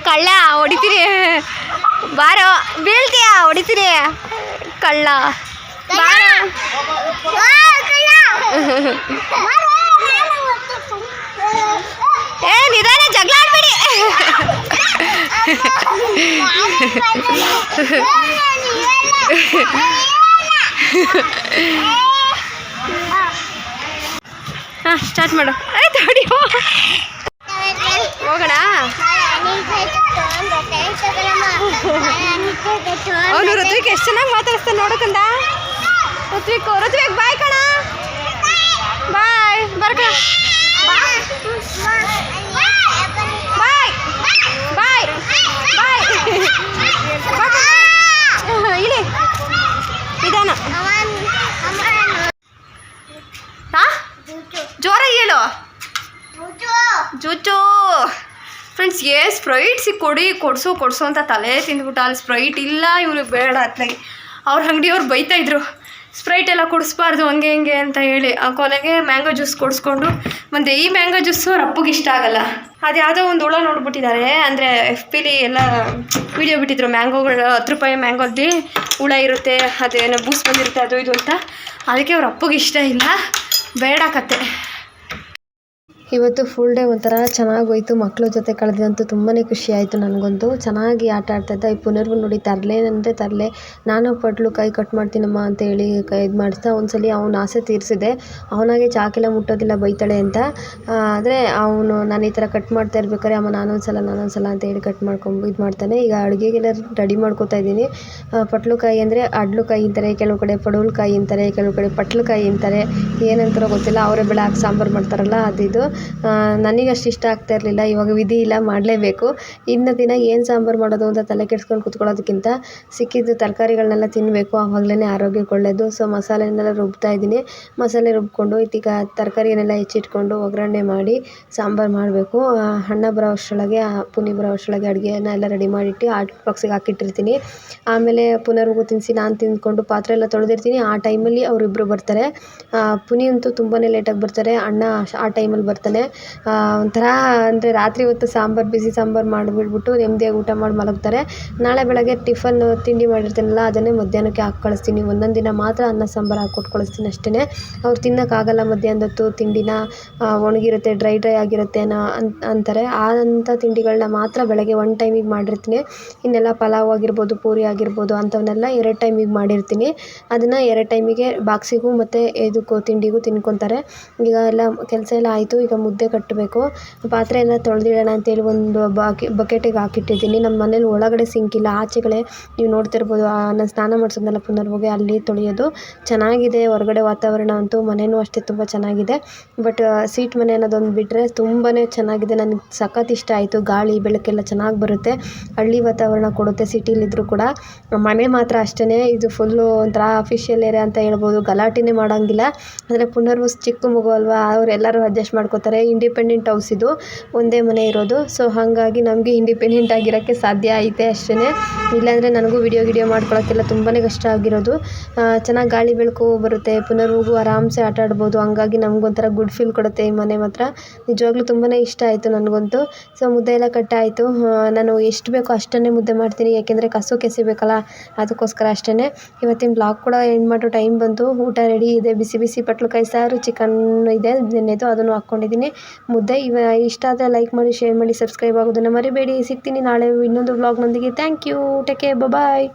ಕಳ್ಳ ಹೊಡಿತೀರಿ ಬಾರೋ ಬೀಳ್ತೀಯ? ಹೊಡಿತೀರಿ ಕಳ್ಳ. ಬಾರೋ. ಏ, ನಿಧಾನ ಜಗಳ ಆಡ್ಬೇಡಿ. ಹಾಂ ಸ್ಟಾರ್ಟ್ ಮಾಡು. ಆಯ್ತು, ಹೊಡಿ ಹೋಗೋಣ? ಅವನು ಋತ್ವಿಕ್ ಎಷ್ಟು ಚೆನ್ನಾಗಿ ಮಾತಾಡಿಸ್ತಾನೆ ನೋಡಕಂದ ಋತ್ವಿಕ್ ಋತ್ವಿಕ್ ಬಾಯ್ ಕಣ. ಬಾಯ್ ಬರ್ಕ ಬಾಯ್ ಬಾಯ್ ಬಾಯ್ ಇಳಿ ನಿಧಾನ ಹಾಂ ಜೋರಾಗಿ ಹೇಳು. ಜೂಚು ಫ್ರೆಂಡ್ಸ್ ಏ ಸ್ಪ್ರೈಟ್ ಸಿಕ್ ಕೊಡಿ ಕೊಡಿಸು ಕೊಡಿಸು ಅಂತ ತಲೆ ತಿಂದ್ಬಿಟ್ಟು. ಅಲ್ಲಿ ಸ್ಪ್ರೈಟ್ ಇಲ್ಲ ಇವ್ರಿಗೆ ಬೇಡ ಅತ್ಲಾಗಿ ಅವ್ರ ಅಂಗಡಿಯವ್ರು ಬೈತಾ ಇದ್ರು. ಸ್ಪ್ರೈಟ್ ಎಲ್ಲ ಕುಡಿಸ್ಬಾರ್ದು ಹಂಗೆ ಹಿಂಗೆ ಅಂತ ಹೇಳಿ. ಆ ಕೊನೆಗೆ ಮ್ಯಾಂಗೋ ಜ್ಯೂಸ್ ಕೊಡಿಸ್ಕೊಂಡು ಮತ್ತು ಈ ಮ್ಯಾಂಗೋ ಜ್ಯೂಸು ಅವ್ರ ಅಪ್ಪಗೆ ಇಷ್ಟ ಆಗಲ್ಲ. ಅದು ಯಾವುದೋ ಒಂದು ಹುಳ ನೋಡ್ಬಿಟ್ಟಿದ್ದಾರೆ. ಅಂದರೆ ಎಫ್ ಪಿಲಿ ಎಲ್ಲ ವಿಡಿಯೋ ಬಿಟ್ಟಿದ್ರು. ಮ್ಯಾಂಗೋಗಳು ಹತ್ತು ರೂಪಾಯಿ ಮ್ಯಾಂಗೋದಿ ಹುಳ ಇರುತ್ತೆ ಅದೇನೋ ಬೂಸ್ ಬಂದಿರುತ್ತೆ ಅದು ಇದು ಅಂತ. ಅದಕ್ಕೆ ಅವ್ರ ಅಪ್ಪಗೆ ಇಷ್ಟ ಇಲ್ಲ. ಬೇಡ ಕತೆ. ಇವತ್ತು ಫುಲ್ ಡೇ ಒಂಥರ ಚೆನ್ನಾಗಿ ಹೋಯ್ತು. ಮಕ್ಕಳ ಜೊತೆ ಕಳೆದಂತೂ ತುಂಬಾ ಖುಷಿ ಆಯಿತು ನನಗಂತೂ ಚೆನ್ನಾಗಿ ಆಟ ಆಡ್ತಾಯಿದ್ದ ಈ ಪುನರ್ವು ನೋಡಿ ತರಲೇನಂದರೆ ತರಲೆ. ನಾನು ಪಟ್ಲು ಕೈ ಕಟ್ ಮಾಡ್ತೀನಮ್ಮ ಅಂತ ಹೇಳಿ ಕೈ ಇದು ಮಾಡಿಸ್ತಾ ಒಂದ್ಸಲಿ ಅವ್ನ ಆಸೆ ತೀರಿಸಿದೆ. ಅವನಾಗೆ ಚಾಕೆಲ್ಲ ಮುಟ್ಟೋದಿಲ್ಲ ಬೈತಾಳೆ ಅಂತ. ಆದರೆ ಅವನು ನಾನು ಈ ಥರ ಕಟ್ ಮಾಡ್ತಾ ಇರ್ಬೇಕಾದ್ರೆ ಅಮ್ಮ ನಾನೊಂದ್ಸಲ ನಾನೊಂದ್ಸಲ ಅಂತ ಹೇಳಿ ಕಟ್ ಮಾಡ್ಕೊಂಡು ಇದು ಮಾಡ್ತಾನೆ. ಈಗ ಅಡುಗೆಗೆಲ್ಲ ರೆಡಿ ಮಾಡ್ಕೊತಾ ಇದ್ದೀನಿ. ಪಟ್ಲುಕಾಯಿ ಅಂದರೆ ಅಡ್ಲುಕಾಯಿ ಅಂತಾರೆ, ಕೆಲವು ಕಡೆ ಪಡವಲಕಾಯಿ ಅಂತಾರೆ, ಕೆಲವು ಕಡೆ ಪಟ್ಲಕಾಯಿ ಅಂತಾರೆ. ಏನಂತಾರೋ ಗೊತ್ತಿಲ್ಲ. ಅವರೇ ಬೆಳೆ ಹಾಕಿ ಸಾಂಬಾರು ಮಾಡ್ತಾರಲ್ಲ ಅದಿದು. ಅಷ್ಟು ಇಷ್ಟ ಆಗ್ತಾ ಇರಲಿಲ್ಲ, ಇವಾಗ ವಿಧಿ ಇಲ್ಲ, ಮಾಡಲೇಬೇಕು. ಇನ್ನು ದಿನ ಏನು ಸಾಂಬಾರು ಮಾಡೋದು ಅಂತ ತಲೆ ಕೆಡ್ಸ್ಕೊಂಡು ಕೂತ್ಕೊಳ್ಳೋದಕ್ಕಿಂತ ಸಿಕ್ಕಿದ್ದು ತರಕಾರಿಗಳನ್ನೆಲ್ಲ ತಿನ್ನಬೇಕು ಆವಾಗಲೇ ಆರೋಗ್ಯಕ್ಕೆ ಒಳ್ಳೆಯದು ಸೊ ಮಸಾಲೆನೆಲ್ಲ ರುಬ್ತಾ ಇದ್ದೀನಿ. ಮಸಾಲೆ ರುಬ್ಕೊಂಡು, ಇದೀಗ ತರಕಾರಿಯನ್ನೆಲ್ಲ ಹೆಚ್ಚಿಟ್ಕೊಂಡು ಒಗ್ಗರಣೆ ಮಾಡಿ ಸಾಂಬಾರು ಮಾಡಬೇಕು. ಅಣ್ಣ ಬರೋ ಅಷ್ಟರೊಳಗೆ ಪುನಿ ಬರೋ ಅಷ್ಟರೊಳಗೆ ಅಡುಗೆನ ಎಲ್ಲ ರೆಡಿ ಮಾಡಿಟ್ಟು ಹಾಟ್ ಬಾಕ್ಸಿಗೆ ಹಾಕಿಟ್ಟಿರ್ತೀನಿ. ಆಮೇಲೆ ಪುನರ್ಗು ತಿನ್ನಿಸಿ, ನಾನು ತಿಂದ್ಕೊಂಡು ಪಾತ್ರೆ ಎಲ್ಲ ತೊಳೆದಿರ್ತೀನಿ. ಆ ಟೈಮಲ್ಲಿ ಅವರಿಬ್ಬರು ಬರ್ತಾರೆ. ಪುನಿ ಅಂತೂ ತುಂಬಾ ಲೇಟಾಗಿ ಬರ್ತಾರೆ. ಅಣ್ಣ ಆ ಟೈಮಲ್ಲಿ ಬರ್ತಾನೆ ಆ, ಒಂಥರ ಅಂದರೆ ರಾತ್ರಿ ಹೊತ್ತು ಸಾಂಬಾರು ಬಿಸಿ ಸಾಂಬಾರು ಮಾಡಿಬಿಟ್ಬಿಟ್ಟು ನೆಮ್ಮದಿಯಾಗಿ ಊಟ ಮಾಡಿ ಮಲಗ್ತಾರೆ. ನಾಳೆ ಬೆಳಗ್ಗೆ ಟಿಫನ್ ತಿಂಡಿ ಮಾಡಿರ್ತೀನಲ್ಲ ಅದನ್ನೇ ಮಧ್ಯಾಹ್ನಕ್ಕೆ ಹಾಕಿ ಕಳಿಸ್ತೀನಿ. ಒಂದೊಂದು ದಿನ ಮಾತ್ರ ಅನ್ನ ಸಾಂಬಾರು ಹಾಕ್ಕೊಟ್ಟು ಕಳಿಸ್ತೀನಿ ಅಷ್ಟೇ ಅವ್ರು ತಿನ್ನೋಕ್ಕಾಗಲ್ಲ ಮಧ್ಯಾಹ್ನದ ಹೊತ್ತು ತಿಂಡಿನ ಒಣಗಿರುತ್ತೆ ಡ್ರೈ ಡ್ರೈ ಆಗಿರುತ್ತೆ ಅನ್ನೋ ಅಂತ ಅಂತಾರೆ. ಆದಂಥ ತಿಂಡಿಗಳನ್ನ ಮಾತ್ರ ಬೆಳಗ್ಗೆ ಒನ್ ಟೈಮಿಗೆ ಮಾಡಿರ್ತೀನಿ. ಇನ್ನೆಲ್ಲ ಪಲಾವ್ ಆಗಿರ್ಬೋದು ಪೂರಿ ಆಗಿರ್ಬೋದು ಅಂಥವನ್ನೆಲ್ಲ ಎರಡು ಟೈಮಿಗೆ ಮಾಡಿರ್ತೀನಿ. ಅದನ್ನು ಎರಡು ಟೈಮಿಗೆ ಬಾಕ್ಸಿಗೂ ಮತ್ತು ಇದಕ್ಕೂ ತಿಂಡಿಗೂ ತಿನ್ಕೊತಾರೆ. ಈಗ ಎಲ್ಲ ಕೆಲಸ ಎಲ್ಲ ಆಯಿತು. ಈಗ ಮುದ್ದೆ ಕಟ್ಟಬೇಕು. ಪಾತ್ರೆ ಎಲ್ಲ ತೊಳೆದಿಡೋಣ ಅಂತೇಳಿ ಒಂದು ಬಾಕಿ, ಬಕೆಟಿಗೆ ಹಾಕಿಟ್ಟಿದ್ದೀನಿ. ನಮ್ಮ ಮನೇಲಿ ಒಳಗಡೆ ಸಿಂಕ್ ಇಲ್ಲ ಆಚೆಗಳೇ ನೀವು ನೋಡ್ತಿರ್ಬೋದು ನಾನು ಸ್ನಾನ ಮಾಡಿಸೋದ್ನೆಲ್ಲ ಪುನರ್ವಗೆ ಅಲ್ಲಿ ತೊಳೆಯೋದು ಚೆನ್ನಾಗಿದೆ. ಹೊರಗಡೆ ವಾತಾವರಣ ಅಂತೂ ಮನೆಯೂ ಅಷ್ಟೇ ತುಂಬ ಚೆನ್ನಾಗಿದೆ. ಬಟ್ ಸೀಟ್ ಮನೆ ಅನ್ನೋದೊಂದು ಬಿಟ್ಟರೆ ತುಂಬಾ ಚೆನ್ನಾಗಿದೆ. ನನಗೆ ಸಖತ್ ಇಷ್ಟ ಆಯಿತು. ಗಾಳಿ, ಬೆಳಕೆಲ್ಲ ಚೆನ್ನಾಗಿ ಬರುತ್ತೆ. ಹಳ್ಳಿ ವಾತಾವರಣ ಕೊಡುತ್ತೆ ಸಿಟಿಲಿದ್ದರೂ ಕೂಡ. ಮನೆ ಮಾತ್ರ ಅಷ್ಟೇ ಇದು ಫುಲ್ಲು ಒಂಥರ ಅಫಿಷಿಯಲ್ ಏರಿಯಾ ಅಂತ ಹೇಳ್ಬೋದು. ಗಲಾಟೆನೇ ಮಾಡೋಂಗಿಲ್ಲ. ಅಂದರೆ ಪುನರ್ವಸ್ ಚಿಕ್ಕ ಮಗು ಅಲ್ವಾ, ಅವರೆಲ್ಲರೂ ಅಡ್ಜಸ್ಟ್ ಮಾಡ್ಕೋತಾರೆ. ಇಂಡಿಪೆಂಡೆಂಟ್ ಹೌಸ್ ಇದು. ಒಂದೇ ಮನೆ ಇರೋದು. ಸೊ ಹಾಗಾಗಿ ನಮಗೆ ಇಂಡಿಪೆಂಡೆಂಟ್ ಆಗಿರೋಕ್ಕೆ ಸಾಧ್ಯ ಐತೆ ಅಷ್ಟೇ ಇಲ್ಲಾಂದರೆ ನನಗೂ ವಿಡಿಯೋ ಗಿಡಿಯೋ ಮಾಡ್ಕೊಳೋಕ್ಕೆಲ್ಲ ತುಂಬಾ ಕಷ್ಟ ಆಗಿರೋದು. ಚೆನ್ನಾಗಿ ಗಾಳಿ ಬೆಳಕು ಬರುತ್ತೆ. ಪುನರ್ವಗೂ ಆರಾಮ್ಸೆ ಆಟ ಆಡ್ಬೋದು. ಹಂಗಾಗಿ ನಮಗೊಂಥರ ಗುಡ್ ಫೀಲ್ ಕೊಡುತ್ತೆ ಈ ಮನೆ ಮಾತ್ರ. ನಿಜವಾಗ್ಲೂ ತುಂಬಾ ಇಷ್ಟ ಆಯಿತು ನನಗಂತೂ. ಸೊ ಮುದ್ದೆ ಎಲ್ಲ ಕಟ್ಟಾಯಿತು ನಾನು ಎಷ್ಟು ಬೇಕೋ ಅಷ್ಟನ್ನೇ ಮುದ್ದೆ ಮಾಡ್ತೀನಿ. ಯಾಕೆಂದರೆ ಕಸು ಕೆಸಿಬೇಕಲ್ಲ, ಅದಕ್ಕೋಸ್ಕರ ಅಷ್ಟೇ ಇವತ್ತಿನ ಬ್ಲಾಗ್ ಕೂಡ ಎಂಡ್ ಮಾಡೋ ಟೈಮ್ ಬಂತು. ಊಟ ರೆಡಿ ಇದೆ. ಬಿಸಿ ಬಿಸಿ ಪಟ್ಲಕಾಯಿ ಸಾರು ಚಿಕನ್ ಇದೆ. ನೆನೆದು ಅದನ್ನು ಹಾಕ್ಕೊಂಡಿದ್ದೀನಿ ಮುದ್ದೆ ಇವ, ಇಷ್ಟ ಆದರೆ ಲೈಕ್ ಮಾಡಿ ಶೇರ್ ಮಾಡಿ ಸಬ್ಸ್ಕ್ರೈಬ್ ಆಗೋದನ್ನು ಮರಿಬೇಡಿ. ಸಿಗ್ತೀನಿ ನಾಳೆ ಇನ್ನೊಂದು ವ್ಲಾಗ್ನೊಂದಿಗೆ thank you take care bye